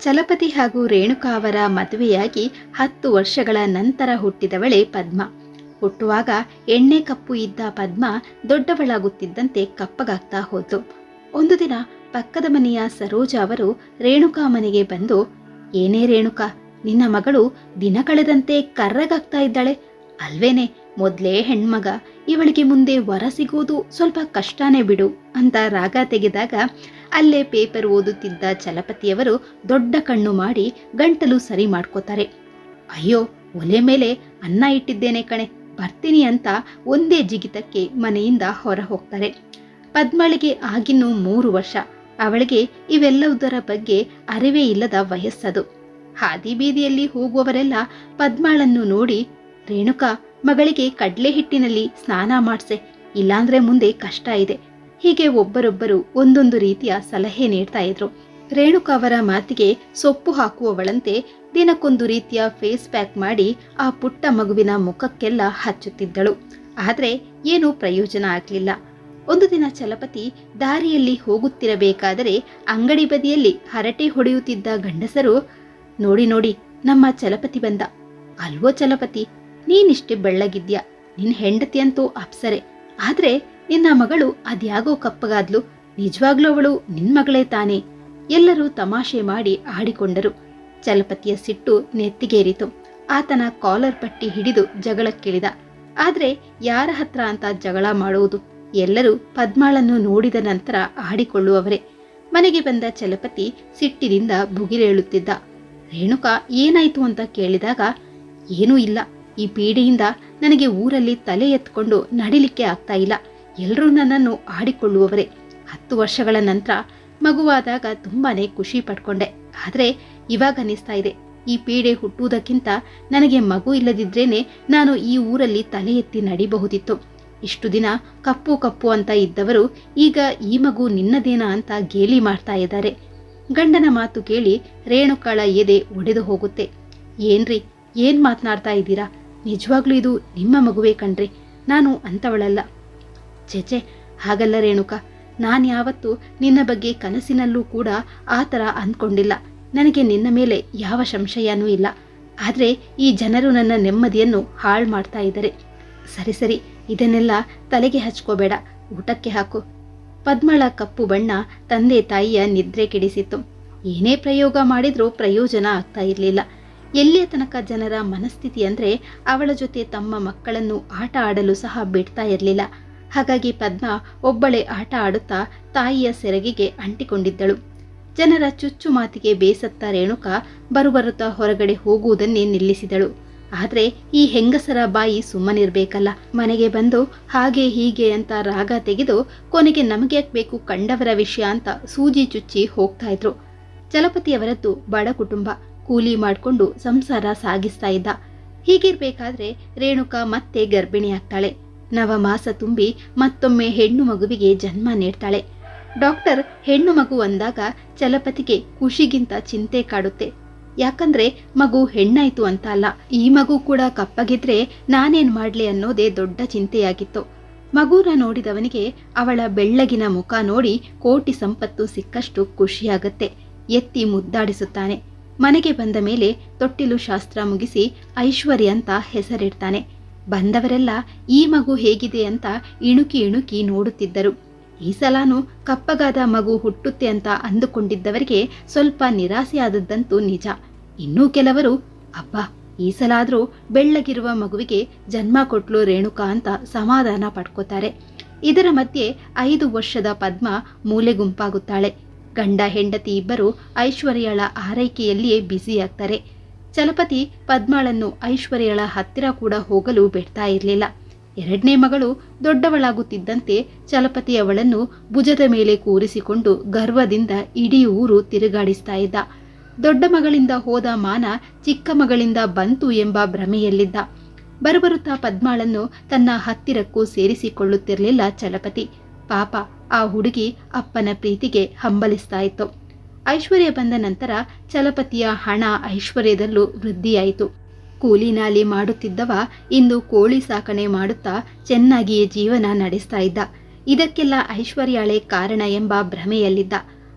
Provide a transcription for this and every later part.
ಚಲಪತಿ ಹಾಗೂ ರೇಣುಕಾ ಅವರ ಮದುವೆಯಾಗಿ ಹತ್ತು ವರ್ಷಗಳ ನಂತರ ಹುಟ್ಟಿದವಳೆ ಪದ್ಮ. ಹುಟ್ಟುವಾಗ ಎಣ್ಣೆ ಕಪ್ಪು ಇದ್ದ ಪದ್ಮ ದೊಡ್ಡವಳಾಗುತ್ತಿದ್ದಂತೆ ಕಪ್ಪಗಾಗ್ತಾ ಹೋದ್ಲು ಒಂದು ದಿನ ಪಕ್ಕದ ಮನೆಯ ಸರೋಜ ಅವರು ರೇಣುಕಾ ಮನೆಗೆ ಬಂದು, ಏನೇ ರೇಣುಕಾ, ನಿನ್ನ ಮಗಳು ದಿನ ಕಳೆದಂತೆ ಕರ್ರಗಾಗ್ತಾ ಇದ್ದಾಳೆ. ಅಲ್ವೇನೆ, ಮೊದ್ಲೇ ಹೆಣ್ಮಗ. ಇವಳಿಗೆ ಮುಂದೆ ವರ ಸಿಗೋದು ಸ್ವಲ್ಪ ಕಷ್ಟನೇ ಬಿಡು, ಅಂತ ರಾಗ ತೆಗೆದಾಗ ಅಲ್ಲೇ ಪೇಪರ್ ಓದುತ್ತಿದ್ದ ಚಲಪತಿಯವರು ದೊಡ್ಡ ಕಣ್ಣು ಮಾಡಿ ಗಂಟಲು ಸರಿ ಮಾಡ್ಕೋತಾರೆ. ಅಯ್ಯೋ, ಒಲೆ ಮೇಲೆ ಅನ್ನ ಇಟ್ಟಿದ್ದೇನೆ ಕಣೆ, ಬರ್ತೀನಿ ಅಂತ ಒಂದೇ ಜಿಗಿತಕ್ಕೆ ಮನೆಯಿಂದ ಹೊರ ಹೋಗ್ತಾರೆ ಪದ್ಮಳಿಗೆ ಆಗಿನ್ನೂ ಮೂರು ವರ್ಷ, ಅವಳಿಗೆ ಇವೆಲ್ಲವುದರ ಬಗ್ಗೆ ಅರಿವೇ ಇಲ್ಲದ ವಯಸ್ಸದು. ಹಾದಿ ಬೀದಿಯಲ್ಲಿ ಹೋಗುವವರೆಲ್ಲ ಪದ್ಮಾಳನ್ನು ನೋಡಿ, ರೇಣುಕಾ, ಮಗಳಿಗೆ ಕಡ್ಲೆ ಹಿಟ್ಟಿನಲ್ಲಿ ಸ್ನಾನ ಮಾಡ್ಸೆ, ಇಲ್ಲಾಂದ್ರೆ ಮುಂದೆ ಕಷ್ಟ ಇದೆ ಹೀಗೆ ಒಬ್ಬರೊಬ್ಬರು ಒಂದೊಂದು ರೀತಿಯ ಸಲಹೆ ನೀಡ್ತಾ ಇದ್ರು. ರೇಣುಕಾ ಅವರ ಮಾತಿಗೆ ಸೊಪ್ಪು ಹಾಕುವವಳಂತೆ ದಿನಕ್ಕೊಂದು ರೀತಿಯ ಫೇಸ್ ಪ್ಯಾಕ್ ಮಾಡಿ ಆ ಪುಟ್ಟ ಮಗುವಿನ ಮುಖಕ್ಕೆಲ್ಲ ಹಚ್ಚುತ್ತಿದ್ದಳು. ಆದರೆ ಏನೂ ಪ್ರಯೋಜನ ಆಗಲಿಲ್ಲ. ಒಂದು ದಿನ ಚಲಪತಿ ದಾರಿಯಲ್ಲಿ ಹೋಗುತ್ತಿರಬೇಕಾದರೆ ಅಂಗಡಿ ಬದಿಯಲ್ಲಿ ಹರಟೆ ಹೊಡೆಯುತ್ತಿದ್ದ ಗಂಡಸರು, ನೋಡಿ ನೋಡಿ, ನಮ್ಮ ಚಲಪತಿ ಬಂದ. ಅಲ್ವೋ ಚಲಪತಿ, ನೀನಿಷ್ಟೇ ಬೆಳ್ಳಗಿದ್ಯಾ? ನಿನ್ ಹೆಂಡತಿ ಅಂತೂ ಅಪ್ಸರೆ. ಆದ್ರೆ ನಿನ್ನ ಮಗಳು ಅದ್ಯಾಗೋ ಕಪ್ಪಗಾದ್ಲು. ನಿಜವಾಗ್ಲೂ ಅವಳು ನಿನ್ ಮಗಳೇ ತಾನೆ. ಎಲ್ಲರೂ ತಮಾಷೆ ಮಾಡಿ ಆಡಿಕೊಂಡರು. ಚಲಪತಿಯ ಸಿಟ್ಟು ನೆತ್ತಿಗೇರಿತು. ಆತನ ಕಾಲರ್ ಪಟ್ಟಿ ಹಿಡಿದು ಜಗಳಕ್ಕಿಳಿದ. ಆದ್ರೆ ಯಾರ ಹತ್ರ ಅಂತ ಜಗಳ ಮಾಡುವುದು? ಎಲ್ಲರೂ ಪದ್ಮಾಳನ್ನು ನೋಡಿದ ನಂತರ ಆಡಿಕೊಳ್ಳುವವರೇ. ಮನೆಗೆ ಬಂದ ಚಲಪತಿ ಸಿಟ್ಟಿನಿಂದ ಭುಗಿಲೇಳುತ್ತಿದ್ದ ರೇಣುಕಾ, ಏನಾಯ್ತು ಅಂತ ಕೇಳಿದಾಗ, ಏನೂ ಇಲ್ಲ. ಈ ಪೀಡೆಯಿಂದ ನನಗೆ ಊರಲ್ಲಿ ತಲೆ ಎತ್ಕೊಂಡು ನಡಿಲಿಕ್ಕೆ ಆಗ್ತಾ ಇಲ್ಲ. ಎಲ್ಲರೂ ನನ್ನನ್ನು ಆಡಿಕೊಳ್ಳುವವರೇ. ಹತ್ತು ವರ್ಷಗಳ ನಂತರ ಮಗುವಾದಾಗ ತುಂಬಾನೇ ಖುಷಿ ಪಡ್ಕೊಂಡೆ. ಆದ್ರೆ ಇವಾಗ ಅನಿಸ್ತಾ ಇದೆ. ಈ ಪೀಡೆ ಹುಟ್ಟುವುದಕ್ಕಿಂತ ನನಗೆ ಮಗು ಇಲ್ಲದಿದ್ರೇನೆ ನಾನು ಈ ಊರಲ್ಲಿ ತಲೆ ಎತ್ತಿ ನಡಿಬಹುದಿತ್ತು. ಇಷ್ಟು ದಿನ ಕಪ್ಪು ಕಪ್ಪು ಅಂತ ಇದ್ದವರು ಈಗ ಈ ಮಗು ನಿನ್ನದೇನಾ ಅಂತ ಗೇಲಿ ಮಾಡ್ತಾ ಇದ್ದಾರೆ. ಗಂಡನ ಮಾತು ಕೇಳಿ ರೇಣುಕಾಳ ಎದೆ ಒಡೆದು ಹೋಗುತ್ತೆ. ಏನ್ರಿ, ಏನ್ ಮಾತನಾಡ್ತಾ ಇದ್ದೀರಾ? ನಿಜವಾಗ್ಲೂ ಇದು ನಿಮ್ಮ ಮಗುವೇ ಕಣ್ರಿ. ನಾನು ಅಂತವಳಲ್ಲ. ಛೆಛೆ ಹಾಗಲ್ಲ ರೇಣುಕ. ನಾನು ಯಾವತ್ತೂ ನಿನ್ನ ಬಗ್ಗೆ ಕನಸಿನಲ್ಲೂ ಕೂಡ ಆ ಥರ ಅಂದ್ಕೊಂಡಿಲ್ಲ. ನನಗೆ ನಿನ್ನ ಮೇಲೆ ಯಾವ ಸಂಶಯನೂ ಇಲ್ಲ. ಆದರೆ ಈ ಜನರು ನನ್ನ ನೆಮ್ಮದಿಯನ್ನು ಹಾಳು ಮಾಡ್ತಾ ಇದ್ದಾರೆ. ಸರಿ ಸರಿ, ಇದನ್ನೆಲ್ಲ ತಲೆಗೆ ಹಚ್ಕೋಬೇಡ. ಊಟಕ್ಕೆ ಹಾಕು. ಪದ್ಮಳ ಕಪ್ಪು ಬಣ್ಣ ತಂದೆ ತಾಯಿಯ ನಿದ್ರೆ ಕೆಡಿಸಿತ್ತು. ಏನೇ ಪ್ರಯೋಗ ಮಾಡಿದ್ರೂ ಪ್ರಯೋಜನ ಆಗ್ತಾ ಇರಲಿಲ್ಲ. ಎಲ್ಲಿಯ ತನಕ ಜನರ ಮನಸ್ಥಿತಿ ಅಂದ್ರೆ ಅವಳ ಜೊತೆ ತಮ್ಮ ಮಕ್ಕಳನ್ನು ಆಟ ಆಡಲು ಸಹ ಬಿಡ್ತಾ ಇರಲಿಲ್ಲ. ಹಾಗಾಗಿ ಪದ್ಮ ಒಬ್ಬಳೇ ಆಟ ಆಡುತ್ತಾ ತಾಯಿಯ ಸೆರಗಿಗೆ ಅಂಟಿಕೊಂಡಿದ್ದಳು. ಜನರ ಚುಚ್ಚು ಮಾತಿಗೆ ಬೇಸತ್ತ ರೇಣುಕ ಬರುಬರುತ್ತಾ ಹೊರಗಡೆ ಹೋಗುವುದನ್ನೇ ನಿಲ್ಲಿಸಿದಳು. ಆದರೆ ಈ ಹೆಂಗಸರ ಬಾಯಿ ಸುಮ್ಮನಿರಬೇಕಲ್ಲ. ಮನೆಗೆ ಬಂದು ಹಾಗೆ ಹೀಗೆ ಅಂತ ರಾಗ ತೆಗೆದು ಕೊನೆಗೆ ನಮಗೆ ಬೇಕು ಕಂಡವರ ವಿಷಯ ಅಂತ ಸೂಜಿ ಚುಚ್ಚಿ ಹೋಗ್ತಾ ಇದ್ರು. ಚಲಪತಿಯವರದ್ದು ಬಡ ಕುಟುಂಬ. ಕೂಲಿ ಮಾಡಿಕೊಂಡು ಸಂಸಾರ ಸಾಗಿಸ್ತಾ ಇದ್ದ. ಹೀಗಿರ್ಬೇಕಾದ್ರೆ ರೇಣುಕ ಮತ್ತೆ ಗರ್ಭಿಣಿಯಾಗ್ತಾಳೆ. ನವಮಾಸ ತುಂಬಿ ಮತ್ತೊಮ್ಮೆ ಹೆಣ್ಣು ಮಗುವಿಗೆ ಜನ್ಮ ನೀಡ್ತಾಳೆ. ಡಾಕ್ಟರ್ ಹೆಣ್ಣು ಮಗು ಅಂದಾಗ ಚಲಪತಿಗೆ ಖುಷಿಗಿಂತ ಚಿಂತೆ ಕಾಡುತ್ತೆ. ಯಾಕಂದ್ರೆ ಮಗು ಹೆಣ್ಣಾಯ್ತು ಅಂತ ಅಲ್ಲ, ಈ ಮಗು ಕೂಡ ಕಪ್ಪಗಿದ್ರೆ ನಾನೇನ್ ಮಾಡ್ಲಿ ಅನ್ನೋದೇ ದೊಡ್ಡ ಚಿಂತೆಯಾಗಿತ್ತು. ಮಗುನ ನೋಡಿದವನಿಗೆ ಅವಳ ಬೆಳ್ಳಗಿನ ಮುಖ ನೋಡಿ ಕೋಟಿ ಸಂಪತ್ತು ಸಿಕ್ಕಷ್ಟು ಖುಷಿಯಾಗತ್ತೆ. ಎತ್ತಿ ಮುದ್ದಾಡಿಸುತ್ತಾನೆ. ಮನೆಗೆ ಬಂದ ಮೇಲೆ ತೊಟ್ಟಿಲು ಶಾಸ್ತ್ರ ಮುಗಿಸಿ ಐಶ್ವರ್ಯ ಅಂತ ಹೆಸರಿಡ್ತಾನೆ. ಬಂದವರೆಲ್ಲ ಈ ಮಗು ಹೇಗಿದೆ ಅಂತ ಇಣುಕಿ ಇಣುಕಿ ನೋಡುತ್ತಿದ್ದರು. ಈ ಸಲಾನು ಕಪ್ಪಗಾದ ಮಗು ಹುಟ್ಟುತ್ತೆ ಅಂತ ಅಂದುಕೊಂಡಿದ್ದವರಿಗೆ ಸ್ವಲ್ಪ ನಿರಾಸೆಯಾದದ್ದಂತೂ ನಿಜ. ಇನ್ನೂ ಕೆಲವರು, ಅಬ್ಬ, ಈ ಸಲಾದ್ರೂ ಬೆಳ್ಳಗಿರುವ ಮಗುವಿಗೆ ಜನ್ಮ ಕೊಟ್ಲು ರೇಣುಕಾ ಅಂತ ಸಮಾಧಾನ ಪಡ್ಕೋತಾರೆ. ಇದರ ಮಧ್ಯೆ ಐದು ವರ್ಷದ ಪದ್ಮ ಮೂಲೆ ಗುಂಪಾಗುತ್ತಾಳೆ. ಗಂಡ ಹೆಂಡತಿ ಇಬ್ಬರು ಐಶ್ವರ್ಯಳ ಆರೈಕೆಯಲ್ಲಿಯೇ ಬ್ಯುಸಿಯಾಗ್ತಾರೆ. ಚಲಪತಿ ಪದ್ಮಾಳನ್ನು ಐಶ್ವರ್ಯಳ ಹತ್ತಿರ ಕೂಡ ಹೋಗಲು ಬಿಡ್ತಾ ಇರಲಿಲ್ಲ. ಎರಡನೇ ಮಗಳು ದೊಡ್ಡವಳಾಗುತ್ತಿದ್ದಂತೆ ಚಲಪತಿ ಅವಳನ್ನು ಭುಜದ ಮೇಲೆ ಕೂರಿಸಿಕೊಂಡು ಗರ್ವದಿಂದ ಇಡೀ ಊರು ತಿರುಗಾಡಿಸ್ತಾ ಇದ್ದ. ದೊಡ್ಡ ಮಗಳಿಂದ ಹೋದ ಮಾನ ಚಿಕ್ಕ ಮಗಳಿಂದ ಬಂತು ಎಂಬ ಭ್ರಮೆಯಲ್ಲಿದ್ದ. ಬರುಬರುತ್ತಾ ಪದ್ಮಾಳನ್ನು ತನ್ನ ಹತ್ತಿರಕ್ಕೂ ಸೇರಿಸಿಕೊಳ್ಳುತ್ತಿರಲಿಲ್ಲ ಚಲಪತಿ. ಪಾಪ, ಆ ಹುಡುಗಿ ಅಪ್ಪನ ಪ್ರೀತಿಗೆ ಹಂಬಲಿಸ್ತಾ ಇತ್ತು. ಐಶ್ವರ್ಯ ಬಂದ ನಂತರ ಚಲಪತಿಯ ಹಣ ಐಶ್ವರ್ಯದಲ್ಲೂ ವೃದ್ಧಿಯಾಯಿತು. ಕೂಲಿನಾಲಿ ಮಾಡುತ್ತಿದ್ದವ ಇಂದು ಕೋಳಿ ಸಾಕಣೆ ಮಾಡುತ್ತಾ ಚೆನ್ನಾಗಿಯೇ ಜೀವನ ನಡೆಸ್ತಾ ಇದ್ದ. ಇದಕ್ಕೆಲ್ಲ ಐಶ್ವರ್ಯಾಳೆ ಕಾರಣ ಎಂಬ ಭ್ರಮೆಯಲ್ಲಿದ್ದ.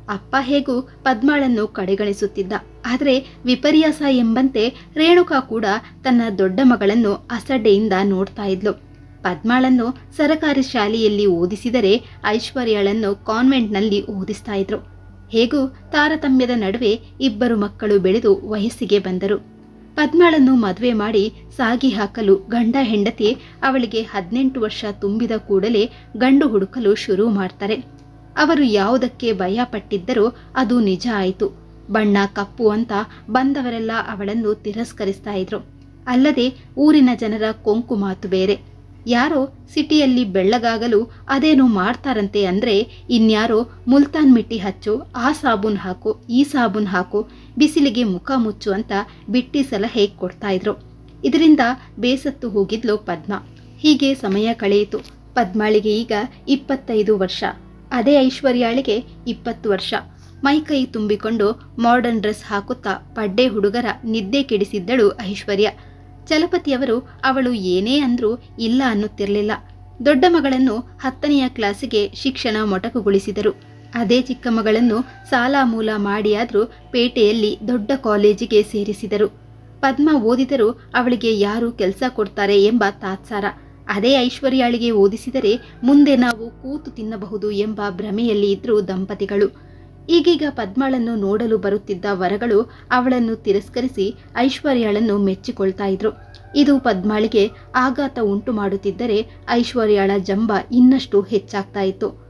ಅಪ್ಪ ಹೇಗೂ ಪದ್ಮಾಳನ್ನು ಕಡೆಗಣಿಸುತ್ತಿದ್ದ. ಆದರೆ ವಿಪರ್ಯಾಸ ಎಂಬಂತೆ ರೇಣುಕಾ ಕೂಡ ತನ್ನ ದೊಡ್ಡ ಮಗಳನ್ನು ಅಸಡ್ಡೆಯಿಂದ ನೋಡ್ತಾ ಇದ್ಲು. ಪದ್ಮಾಳನ್ನು ಸರಕಾರಿ ಶಾಲೆಯಲ್ಲಿ ಓದಿಸಿದರೆ ಐಶ್ವರ್ಯಾಳನ್ನು ಕಾನ್ವೆಂಟ್ನಲ್ಲಿ ಓದಿಸ್ತಾ ಇದ್ರು. ಹೇಗೂ ತಾರತಮ್ಯದ ನಡುವೆ ಇಬ್ಬರು ಮಕ್ಕಳು ಬೆಳೆದು ವಯಸ್ಸಿಗೆ ಬಂದರು. ಪದ್ಮಾಳನ್ನು ಮದುವೆ ಮಾಡಿ ಸಾಗಿ ಹಾಕಲು ಗಂಡ ಹೆಂಡತಿ ಅವಳಿಗೆ ಹದಿನೆಂಟು ವರ್ಷ ತುಂಬಿದ ಕೂಡಲೇ ಗಂಡು ಹುಡುಕಲು ಶುರು ಮಾಡ್ತಾರೆ. ಅವರು ಯಾವುದಕ್ಕೆ ಭಯ ಪಟ್ಟಿದ್ದರೋ ಅದು ನಿಜ ಆಯಿತು. ಬಣ್ಣ ಕಪ್ಪು ಅಂತ ಬಂದವರೆಲ್ಲ ಅವಳನ್ನು ತಿರಸ್ಕರಿಸ್ತಾ ಇದ್ರು. ಅಲ್ಲದೆ ಊರಿನ ಜನರ ಕೊಂಕು ಮಾತು ಬೇರೆ. ಯಾರೋ ಸಿಟಿಯಲ್ಲಿ ಬೆಳ್ಳಗಾಗಲು ಅದೇನೋ ಮಾಡ್ತಾರಂತೆ ಅಂದ್ರೆ ಇನ್ಯಾರೋ ಮುಲ್ತಾನ್ ಮಿಟ್ಟಿ ಹಚ್ಚು, ಆ ಸಾಬೂನ್ ಹಾಕು, ಈ ಸಾಬೂನ್ ಹಾಕು, ಬಿಸಿಲಿಗೆ ಮುಖ ಮುಚ್ಚು ಅಂತ ಬಿಟ್ಟಿ ಸಲಹೆ ಕೊಡ್ತಾ ಇದ್ರು. ಇದರಿಂದ ಬೇಸತ್ತು ಹೋಗಿದ್ಲು ಪದ್ಮ. ಹೀಗೆ ಸಮಯ ಕಳೆಯಿತು. ಪದ್ಮಾಳಿಗೆ ಈಗ ಇಪ್ಪತ್ತೈದು ವರ್ಷ. ಅದೇ ಐಶ್ವರ್ಯಾಳಿಗೆ ಇಪ್ಪತ್ತು ವರ್ಷ. ಮೈಕೈ ತುಂಬಿಕೊಂಡು ಮಾಡರ್ನ್ ಡ್ರೆಸ್ ಹಾಕುತ್ತಾ ಪಡ್ಡೆ ಹುಡುಗರ ನಿದ್ದೆ ಕೆಡಿಸಿದ್ದಳು ಐಶ್ವರ್ಯ. ಚಲಪತಿಯವರು ಅವಳು ಏನೇ ಅಂದ್ರೂ ಇಲ್ಲ ಅನ್ನುತ್ತಿರಲಿಲ್ಲ. ದೊಡ್ಡ ಮಗಳನ್ನು ಹತ್ತನೆಯ ಕ್ಲಾಸಿಗೆ ಶಿಕ್ಷಣ ಮೊಟಕುಗೊಳಿಸಿದರು. ಅದೇ ಚಿಕ್ಕ ಮಗಳನ್ನು ಸಾಲ ಮೂಲ ಮಾಡಿಯಾದರೂ ಪೇಟೆಯಲ್ಲಿ ದೊಡ್ಡ ಕಾಲೇಜಿಗೆ ಸೇರಿಸಿದರು. ಪದ್ಮ ಓದಿದರೂ ಅವಳಿಗೆ ಯಾರು ಕೆಲಸ ಕೊಡ್ತಾರೆ ಎಂಬ ತಾತ್ಸಾರ. ಅದೇ ಐಶ್ವರ್ಯಾಳಿಗೆ ಓದಿಸಿದರೆ ಮುಂದೆ ನಾವು ಕೂತು ತಿನ್ನಬಹುದು ಎಂಬ ಭ್ರಮೆಯಲ್ಲಿ ಇದ್ದರು ದಂಪತಿಗಳು. ಈಗೀಗ ಪದ್ಮಾಳನ್ನು ನೋಡಲು ಬರುತ್ತಿದ್ದ ವರಗಳು ಅವಳನ್ನು ತಿರಸ್ಕರಿಸಿ ಐಶ್ವರ್ಯಾಳನ್ನು ಮೆಚ್ಚಿಕೊಳ್ತಾ ಇದ್ರು. ಇದು ಪದ್ಮಾಳಿಗೆ ಆಘಾತ ಉಂಟು ಮಾಡುತ್ತಿದ್ದರೆ ಐಶ್ವರ್ಯಾಳ ಜಂಬ ಇನ್ನಷ್ಟು ಹೆಚ್ಚಾಗ್ತಾ ಇತ್ತು.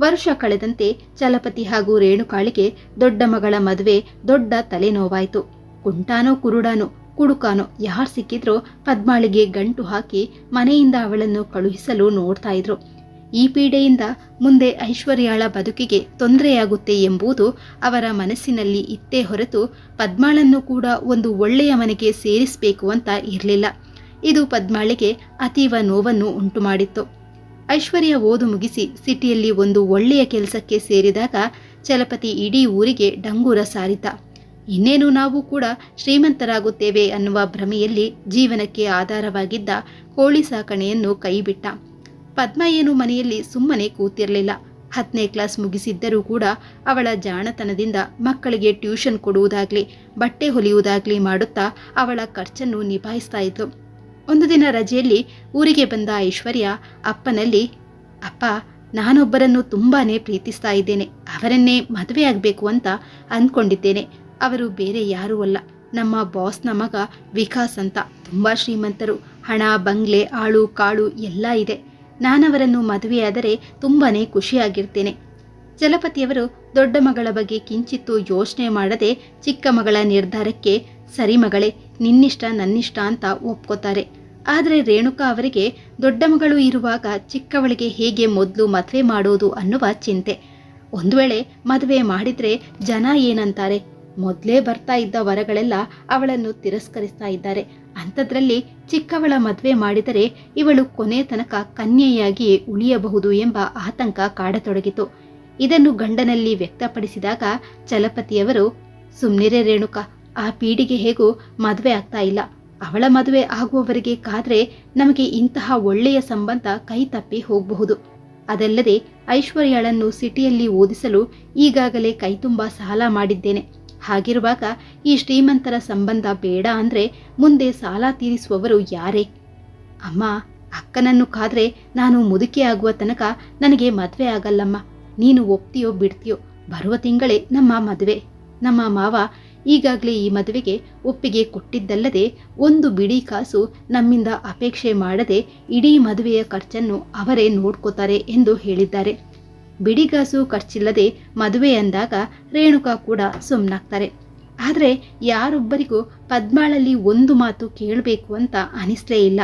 ವರ್ಷ ಕಳೆದಂತೆ ಚಲಪತಿ ಹಾಗೂ ರೇಣುಕಾಳಿಗೆ ದೊಡ್ಡ ಮಗಳ ಮದುವೆ ದೊಡ್ಡ ತಲೆನೋವಾಯಿತು. ಕುಂಟಾನೋ ಕುರುಡಾನೋ ಕುಡುಕಾನೋ ಯಾರು ಸಿಕ್ಕಿದ್ರೋ ಪದ್ಮಾಳಿಗೆ ಗಂಟು ಹಾಕಿ ಮನೆಯಿಂದ ಅವಳನ್ನು ಕಳುಹಿಸಲು ನೋಡ್ತಾ ಇದ್ರು. ಈ ಪೀಡೆಯಿಂದ ಮುಂದೆ ಐಶ್ವರ್ಯಾಳ ಬದುಕಿಗೆ ತೊಂದರೆಯಾಗುತ್ತೆ ಎಂಬುದು ಅವರ ಮನಸ್ಸಿನಲ್ಲಿ ಇತ್ತೇ ಹೊರತು ಪದ್ಮಾಳನ್ನು ಕೂಡ ಒಂದು ಒಳ್ಳೆಯ ಮನೆಗೆ ಸೇರಿಸಬೇಕು ಅಂತ ಇರಲಿಲ್ಲ. ಇದು ಪದ್ಮಾಳಿಗೆ ಅತೀವ ನೋವನ್ನು ಉಂಟು ಮಾಡಿತ್ತು ಐಶ್ವರ್ಯ ಓದು ಮುಗಿಸಿ ಸಿಟಿಯಲ್ಲಿ ಒಂದು ಒಳ್ಳೆಯ ಕೆಲಸಕ್ಕೆ ಸೇರಿದಾಗ ಚಲಪತಿ ಇಡೀ ಊರಿಗೆ ಡಂಗೂರ ಸಾರಿತ. ಇನ್ನೇನು ನಾವು ಕೂಡ ಶ್ರೀಮಂತರಾಗುತ್ತೇವೆ ಅನ್ನುವ ಭ್ರಮೆಯಲ್ಲಿ ಜೀವನಕ್ಕೆ ಆಧಾರವಾಗಿದ್ದ ಕೋಳಿ ಸಾಕಣೆಯನ್ನು ಕೈಬಿಟ್ಟ. ಪದ್ಮ ಏನು ಮನೆಯಲ್ಲಿ ಸುಮ್ಮನೆ ಕೂತಿರಲಿಲ್ಲ. ಹತ್ತನೇ ಕ್ಲಾಸ್ ಮುಗಿಸಿದ್ದರೂ ಕೂಡ ಅವಳ ಜಾಣತನದಿಂದ ಮಕ್ಕಳಿಗೆ ಟ್ಯೂಷನ್ ಕೊಡುವುದಾಗ್ಲಿ, ಬಟ್ಟೆ ಹೊಲಿಯುವುದಾಗ್ಲಿ ಮಾಡುತ್ತಾ ಅವಳ ಖರ್ಚನ್ನು ನಿಭಾಯಿಸ್ತಾ ಇದ್ಲು. ಒಂದು ದಿನ ರಜೆಯಲ್ಲಿ ಊರಿಗೆ ಬಂದ ಐಶ್ವರ್ಯ ಅಪ್ಪನಲ್ಲಿ, ಅಪ್ಪ, ನಾನೊಬ್ಬರನ್ನು ತುಂಬಾನೇ ಪ್ರೀತಿಸ್ತಾ ಇದ್ದೇನೆ. ಅವರನ್ನೇ ಮದುವೆ ಆಗಬೇಕು ಅಂತ ಅಂದ್ಕೊಂಡಿದ್ದೇನೆ. ಅವರು ಬೇರೆ ಯಾರೂ ಅಲ್ಲ. ನಮ್ಮ ಬಾಸ್ನ ಮಗ ವಿಕಾಸ್ ಅಂತ. ತುಂಬ ಶ್ರೀಮಂತರು. ಹಣ, ಬಂಗ್ಲೆ, ಆಳು, ಕಾಳು ಎಲ್ಲ ಇದೆ. ನಾನವರನ್ನು ಮದುವೆಯಾದರೆ ತುಂಬಾನೇ ಖುಷಿಯಾಗಿರ್ತೇನೆ. ಚಲಪತಿಯವರು ದೊಡ್ಡ ಮಗಳ ಬಗ್ಗೆ ಕಿಂಚಿತ್ತು ಯೋಚನೆ ಮಾಡದೆ ಚಿಕ್ಕ ಮಗಳ ನಿರ್ಧಾರಕ್ಕೆ, ಸರಿ ಮಗಳೇ, ನಿನ್ನಿಷ್ಟ ನನ್ನಿಷ್ಟ ಅಂತ ಒಪ್ಕೋತಾರೆ. ಆದರೆ ರೇಣುಕಾ ಅವರಿಗೆ ದೊಡ್ಡ ಮಗಳು ಇರುವಾಗ ಚಿಕ್ಕವಳಿಗೆ ಹೇಗೆ ಮೊದಲು ಮದುವೆ ಮಾಡೋದು ಅನ್ನುವ ಚಿಂತೆ. ಒಂದು ವೇಳೆ ಮದುವೆ ಮಾಡಿದ್ರೆ ಜನ ಏನಂತಾರೆ? ಮೊದಲೇ ಬರ್ತಾ ಇದ್ದ ವರಗಳೆಲ್ಲ ಅವಳನ್ನು ತಿರಸ್ಕರಿಸ್ತಾ ಇದ್ದಾರೆ. ಅಂಥದ್ರಲ್ಲಿ ಚಿಕ್ಕವಳ ಮದುವೆ ಮಾಡಿದರೆ ಇವಳು ಕೊನೆ ತನಕ ಕನ್ಯೆಯಾಗಿ ಉಳಿಯಬಹುದು ಎಂಬ ಆತಂಕ ಕಾಡತೊಡಗಿತು. ಇದನ್ನು ಗಂಡನಲ್ಲಿ ವ್ಯಕ್ತಪಡಿಸಿದಾಗ ಚಲಪತಿಯವರು, ಸುಮ್ನಿರೆ ರೇಣುಕ, ಆ ಪೀಡಿಗೆ ಹೇಗೂ ಮದುವೆ ಆಗ್ತಾ ಇಲ್ಲ. ಅವಳ ಮದುವೆ ಆಗುವವರಿಗೆ ಕಾದ್ರೆ ನಮಗೆ ಇಂತಹ ಒಳ್ಳೆಯ ಸಂಬಂಧ ಕೈ ತಪ್ಪಿ ಹೋಗಬಹುದು. ಅದಲ್ಲದೆ ಐಶ್ವರ್ಯಳನ್ನು ಸಿಟಿಯಲ್ಲಿ ಓದಿಸಲು ಈಗಾಗಲೇ ಕೈತುಂಬ ಸಾಲ ಮಾಡಿದ್ದೇನೆ. ಹಾಗಿರುವಾಗ ಈ ಶ್ರೀಮಂತರ ಸಂಬಂಧ ಬೇಡ ಅಂದ್ರೆ ಮುಂದೆ ಸಾಲ ತೀರಿಸುವವರು ಯಾರೇ? ಅಮ್ಮ, ಅಕ್ಕನನ್ನು ಕಾದ್ರೆ ನಾನು ಮುದುಕಿ ಆಗುವ ತನಕ ನನಗೆ ಮದುವೆ ಆಗಲ್ಲಮ್ಮ. ನೀನು ಒಪ್ತಿಯೋ ಬಿಡ್ತೀಯೋ ಬರುವ ತಿಂಗಳೇ ನಮ್ಮ ಮದುವೆ. ನಮ್ಮ ಮಾವ ಈಗಾಗಲೇ ಈ ಮದುವೆಗೆ ಒಪ್ಪಿಗೆ ಕೊಟ್ಟಿದ್ದಲ್ಲದೆ ಒಂದು ಬಿಡಿ ಕಾಸು ನಮ್ಮಿಂದ ಅಪೇಕ್ಷೆ ಮಾಡದೆ ಇಡೀ ಮದುವೆಯ ಖರ್ಚನ್ನು ಅವರೇ ನೋಡ್ಕೋತಾರೆ ಎಂದು ಹೇಳಿದ್ದಾರೆ. ಬಿಡಿಗಾಸು ಖರ್ಚಿಲ್ಲದೆ ಮದುವೆ ಅಂದಾಗ ರೇಣುಕಾ ಕೂಡ ಸುಮ್ಮನಾಗ್ತಾರೆ ಆದರೆ ಯಾರೊಬ್ಬರಿಗೂ ಪದ್ಮಾಳಲ್ಲಿ ಒಂದು ಮಾತು ಕೇಳಬೇಕು ಅಂತ ಅನಿಸ್ಲೇ ಇಲ್ಲ.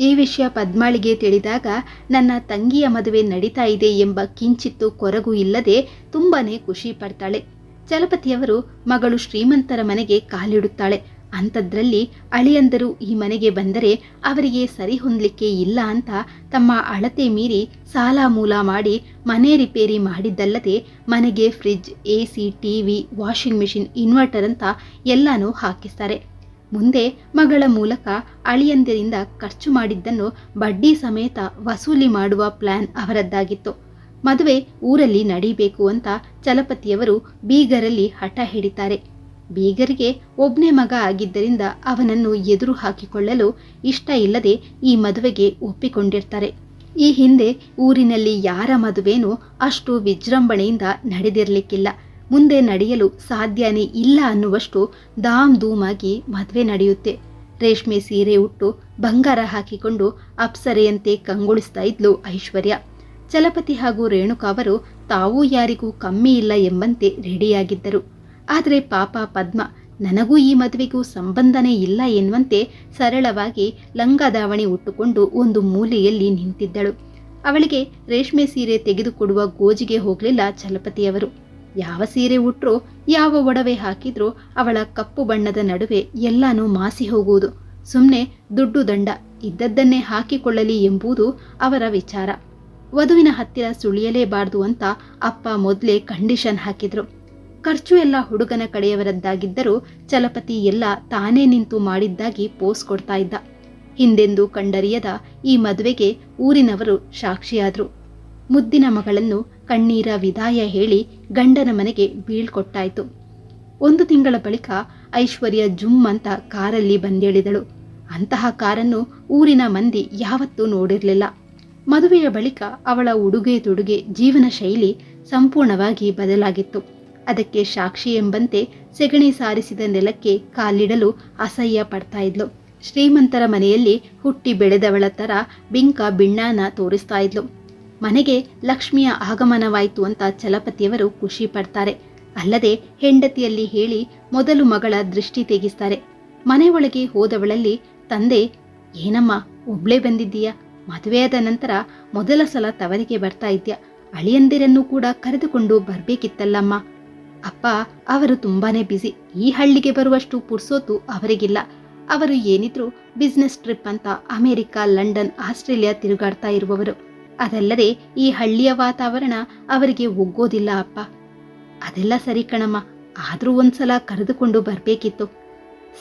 ಈ ವಿಷಯ ಪದ್ಮಾಳಿಗೆ ತಿಳಿದಾಗ, ನನ್ನ ತಂಗಿಯ ಮದುವೆ ನಡೀತಾ ಇದೆ ಎಂಬ ಕಿಂಚಿತ್ತು ಕೊರಗು ಇಲ್ಲದೆ ತುಂಬಾ ಖುಷಿ ಪಡ್ತಾಳೆ. ಚಲಪತಿಯವರು ಮಗಳು ಶ್ರೀಮಂತರ ಮನೆಗೆ ಕಾಲಿಡುತ್ತಾಳೆ. ಅಂಥದ್ರಲ್ಲಿ ಅಳಿಯಂದರು ಈ ಮನೆಗೆ ಬಂದರೆ ಅವರಿಗೆ ಸರಿ ಹೊಂದಲಿಕ್ಕೆ ಇಲ್ಲ ಅಂತ ತಮ್ಮ ಅಳತೆ ಮೀರಿ ಸಾಲ ಮೂಲ ಮಾಡಿ ಮನೆ ರಿಪೇರಿ ಮಾಡಿದ್ದಲ್ಲದೆ ಮನೆಗೆ fridge A C TV, washing machine, inverter ಅಂತ ಎಲ್ಲನೂ ಹಾಕಿಸ್ತಾರೆ. ಮುಂದೆ ಮಗಳ ಮೂಲಕ ಅಳಿಯಂದಿರಿಂದ ಖರ್ಚು ಮಾಡಿದ್ದನ್ನು ಬಡ್ಡಿ ಸಮೇತ ವಸೂಲಿ ಮಾಡುವ ಪ್ಲಾನ್ ಅವರದ್ದಾಗಿತ್ತು. ಮದುವೆ ಊರಲ್ಲಿ ನಡೀಬೇಕು ಅಂತ ಚಲಪತಿಯವರು ಬೀಗರಲ್ಲಿ ಹಠ ಹಿಡಿತಾರೆ. ಬೀಗರಿಗೆ ಒಬ್ನೇ ಮಗ ಆಗಿದ್ದರಿಂದ ಅವನನ್ನು ಎದುರು ಹಾಕಿಕೊಳ್ಳಲು ಇಷ್ಟ ಇಲ್ಲದೆ ಈ ಮದುವೆಗೆ ಒಪ್ಪಿಕೊಂಡಿರ್ತಾರೆ. ಈ ಹಿಂದೆ ಊರಿನಲ್ಲಿ ಯಾರ ಮದುವೆನೂ ಅಷ್ಟು ವಿಜೃಂಭಣೆಯಿಂದ ನಡೆದಿರಲಿಕ್ಕಿಲ್ಲ. ಮುಂದೆ ನಡೆಯಲು ಸಾಧ್ಯನೇ ಇಲ್ಲ ಅನ್ನುವಷ್ಟು ದಾಮ್ ಧೂಮಾಗಿ ಮದುವೆ ನಡೆಯುತ್ತೆ. ರೇಷ್ಮೆ ಸೀರೆ ಉಟ್ಟು ಬಂಗಾರ ಹಾಕಿಕೊಂಡು ಅಪ್ಸರೆಯಂತೆ ಕಂಗೊಳಿಸ್ತಾ ಇದ್ಲು ಐಶ್ವರ್ಯ. ಚಲಪತಿ ಹಾಗೂ ರೇಣುಕಾ ಅವರು ತಾವೂ ಯಾರಿಗೂ ಕಮ್ಮಿ ಇಲ್ಲ ಎಂಬಂತೆ ರೆಡಿಯಾಗಿದ್ದರು. ಆದರೆ ಪಾಪ ಪದ್ಮ, ನನಗೂ ಈ ಮದುವೆಗೂ ಸಂಬಂಧನೇ ಇಲ್ಲ ಎನ್ನುವಂತೆ ಸರಳವಾಗಿ ಲಂಗದಾವಣಿ ಉಟ್ಟುಕೊಂಡು ಒಂದು ಮೂಲೆಯಲ್ಲಿ ನಿಂತಿದ್ದಳು. ಅವಳಿಗೆ ರೇಷ್ಮೆ ಸೀರೆ ತೆಗೆದುಕೊಡುವ ಗೋಜಿಗೆ ಹೋಗಲಿಲ್ಲ ಚಲಪತಿಯವರು. ಯಾವ ಸೀರೆ ಉಟ್ರೋ, ಯಾವ ಒಡವೆ ಹಾಕಿದ್ರೂ ಅವಳ ಕಪ್ಪು ಬಣ್ಣದ ನಡುವೆ ಎಲ್ಲಾನು ಮಾಸಿ ಹೋಗುವುದು. ಸುಮ್ಮನೆ ದುಡ್ಡು ದಂಡ, ಇದ್ದದ್ದನ್ನೇ ಹಾಕಿಕೊಳ್ಳಲಿ ಎಂಬುದು ಅವರ ವಿಚಾರ. ವಧುವಿನ ಹತ್ತಿರ ಸುಳಿಯಲೇಬಾರದು ಅಂತ ಅಪ್ಪ ಮೊದಲೇ ಕಂಡೀಷನ್ ಹಾಕಿದ್ರು. ಖರ್ಚು ಎಲ್ಲ ಹುಡುಗನ ಕಡೆಯವರದ್ದಾಗಿದ್ದರೂ ಚಲಪತಿ ಎಲ್ಲ ತಾನೇ ನಿಂತು ಮಾಡಿದ್ದಾಗಿ ಪೋಸ್ ಕೊಡ್ತಾ ಇದ್ದ. ಹಿಂದೆಂದು ಕಂಡರಿಯದ ಈ ಮದುವೆಗೆ ಊರಿನವರು ಸಾಕ್ಷಿಯಾದರು. ಮುದ್ದಿನ ಮಗಳನ್ನು ಕಣ್ಣೀರ ವಿದಾಯ ಹೇಳಿ ಗಂಡನ ಮನೆಗೆ ಬೀಳ್ಕೊಟ್ಟಾಯಿತು. ಒಂದು ತಿಂಗಳ ಬಳಿಕ ಐಶ್ವರ್ಯ ಜುಮ್ ಅಂತ ಕಾರಲ್ಲಿ ಬಂದೇಳಿದಳು. ಅಂತಹ ಕಾರನ್ನು ಊರಿನ ಮಂದಿ ಯಾವತ್ತೂ ನೋಡಿರಲಿಲ್ಲ. ಮದುವೆಯ ಬಳಿಕ ಅವಳ ಉಡುಗೆ ತೊಡುಗೆ ಜೀವನ ಶೈಲಿ ಸಂಪೂರ್ಣವಾಗಿ ಬದಲಾಗಿತ್ತು. ಅದಕ್ಕೆ ಸಾಕ್ಷಿ ಎಂಬಂತೆ ಸೆಗಣಿ ಸಾರಿಸಿದ ನೆಲಕ್ಕೆ ಕಾಲಿಡಲು ಅಸಹ್ಯ ಪಡ್ತಾ ಇದ್ಲು. ಶ್ರೀಮಂತರ ಮನೆಯಲ್ಲಿ ಹುಟ್ಟಿ ಬೆಳೆದವಳ ತರ ಬಿಂಕ ಬಿಣ್ಣಾನ ತೋರಿಸ್ತಾ ಇದ್ಲು. ಮನೆಗೆ ಲಕ್ಷ್ಮಿಯ ಆಗಮನವಾಯಿತು ಅಂತ ಚಲಪತಿಯವರು ಖುಷಿ ಪಡ್ತಾರೆ. ಅಲ್ಲದೆ ಹೆಂಡತಿಯಲ್ಲಿ ಹೇಳಿ ಮೊದಲು ಮಗಳ ದೃಷ್ಟಿ ತೆಗಿಸ್ತಾರೆ. ಮನೆಯೊಳಗೆ ಹೋದವಳಲ್ಲಿ ತಂದೆ, ಏನಮ್ಮ, ಒಬ್ಳೆ ಬಂದಿದ್ದೀಯಾ? ಮದುವೆಯಾದ ನಂತರ ಮೊದಲ ಸಲ ತವರಿಗೆ ಬರ್ತಾ ಇದ್ಯಾ? ಅಳಿಯಂದಿರನ್ನು ಕೂಡ ಕರೆದುಕೊಂಡು ಬರ್ಬೇಕಿತ್ತಲ್ಲಮ್ಮ? ಅಪ್ಪ, ಅವರು ತುಂಬಾನೇ ಬ್ಯುಸಿ ಈ ಹಳ್ಳಿಗೆ ಬರುವಷ್ಟು ಪುರ್ಸೋತು ಅವರಿಗಿಲ್ಲ. ಅವರು ಏನಿದ್ರು ಬಿಸ್ನೆಸ್ ಟ್ರಿಪ್ ಅಂತ ಅಮೆರಿಕ, ಲಂಡನ್, ಆಸ್ಟ್ರೇಲಿಯಾ ತಿರುಗಾಡ್ತಾ ಇರುವವರು. ಅದಲ್ಲದೆ ಈ ಹಳ್ಳಿಯ ವಾತಾವರಣ ಅವರಿಗೆ ಒಗ್ಗೋದಿಲ್ಲ ಅಪ್ಪ. ಅದೆಲ್ಲ ಸರಿ ಕಣಮ್ಮ. ಆದರೂ ಒಂದ್ಸಲ ಕರೆದುಕೊಂಡು ಬರಬೇಕಿತ್ತು.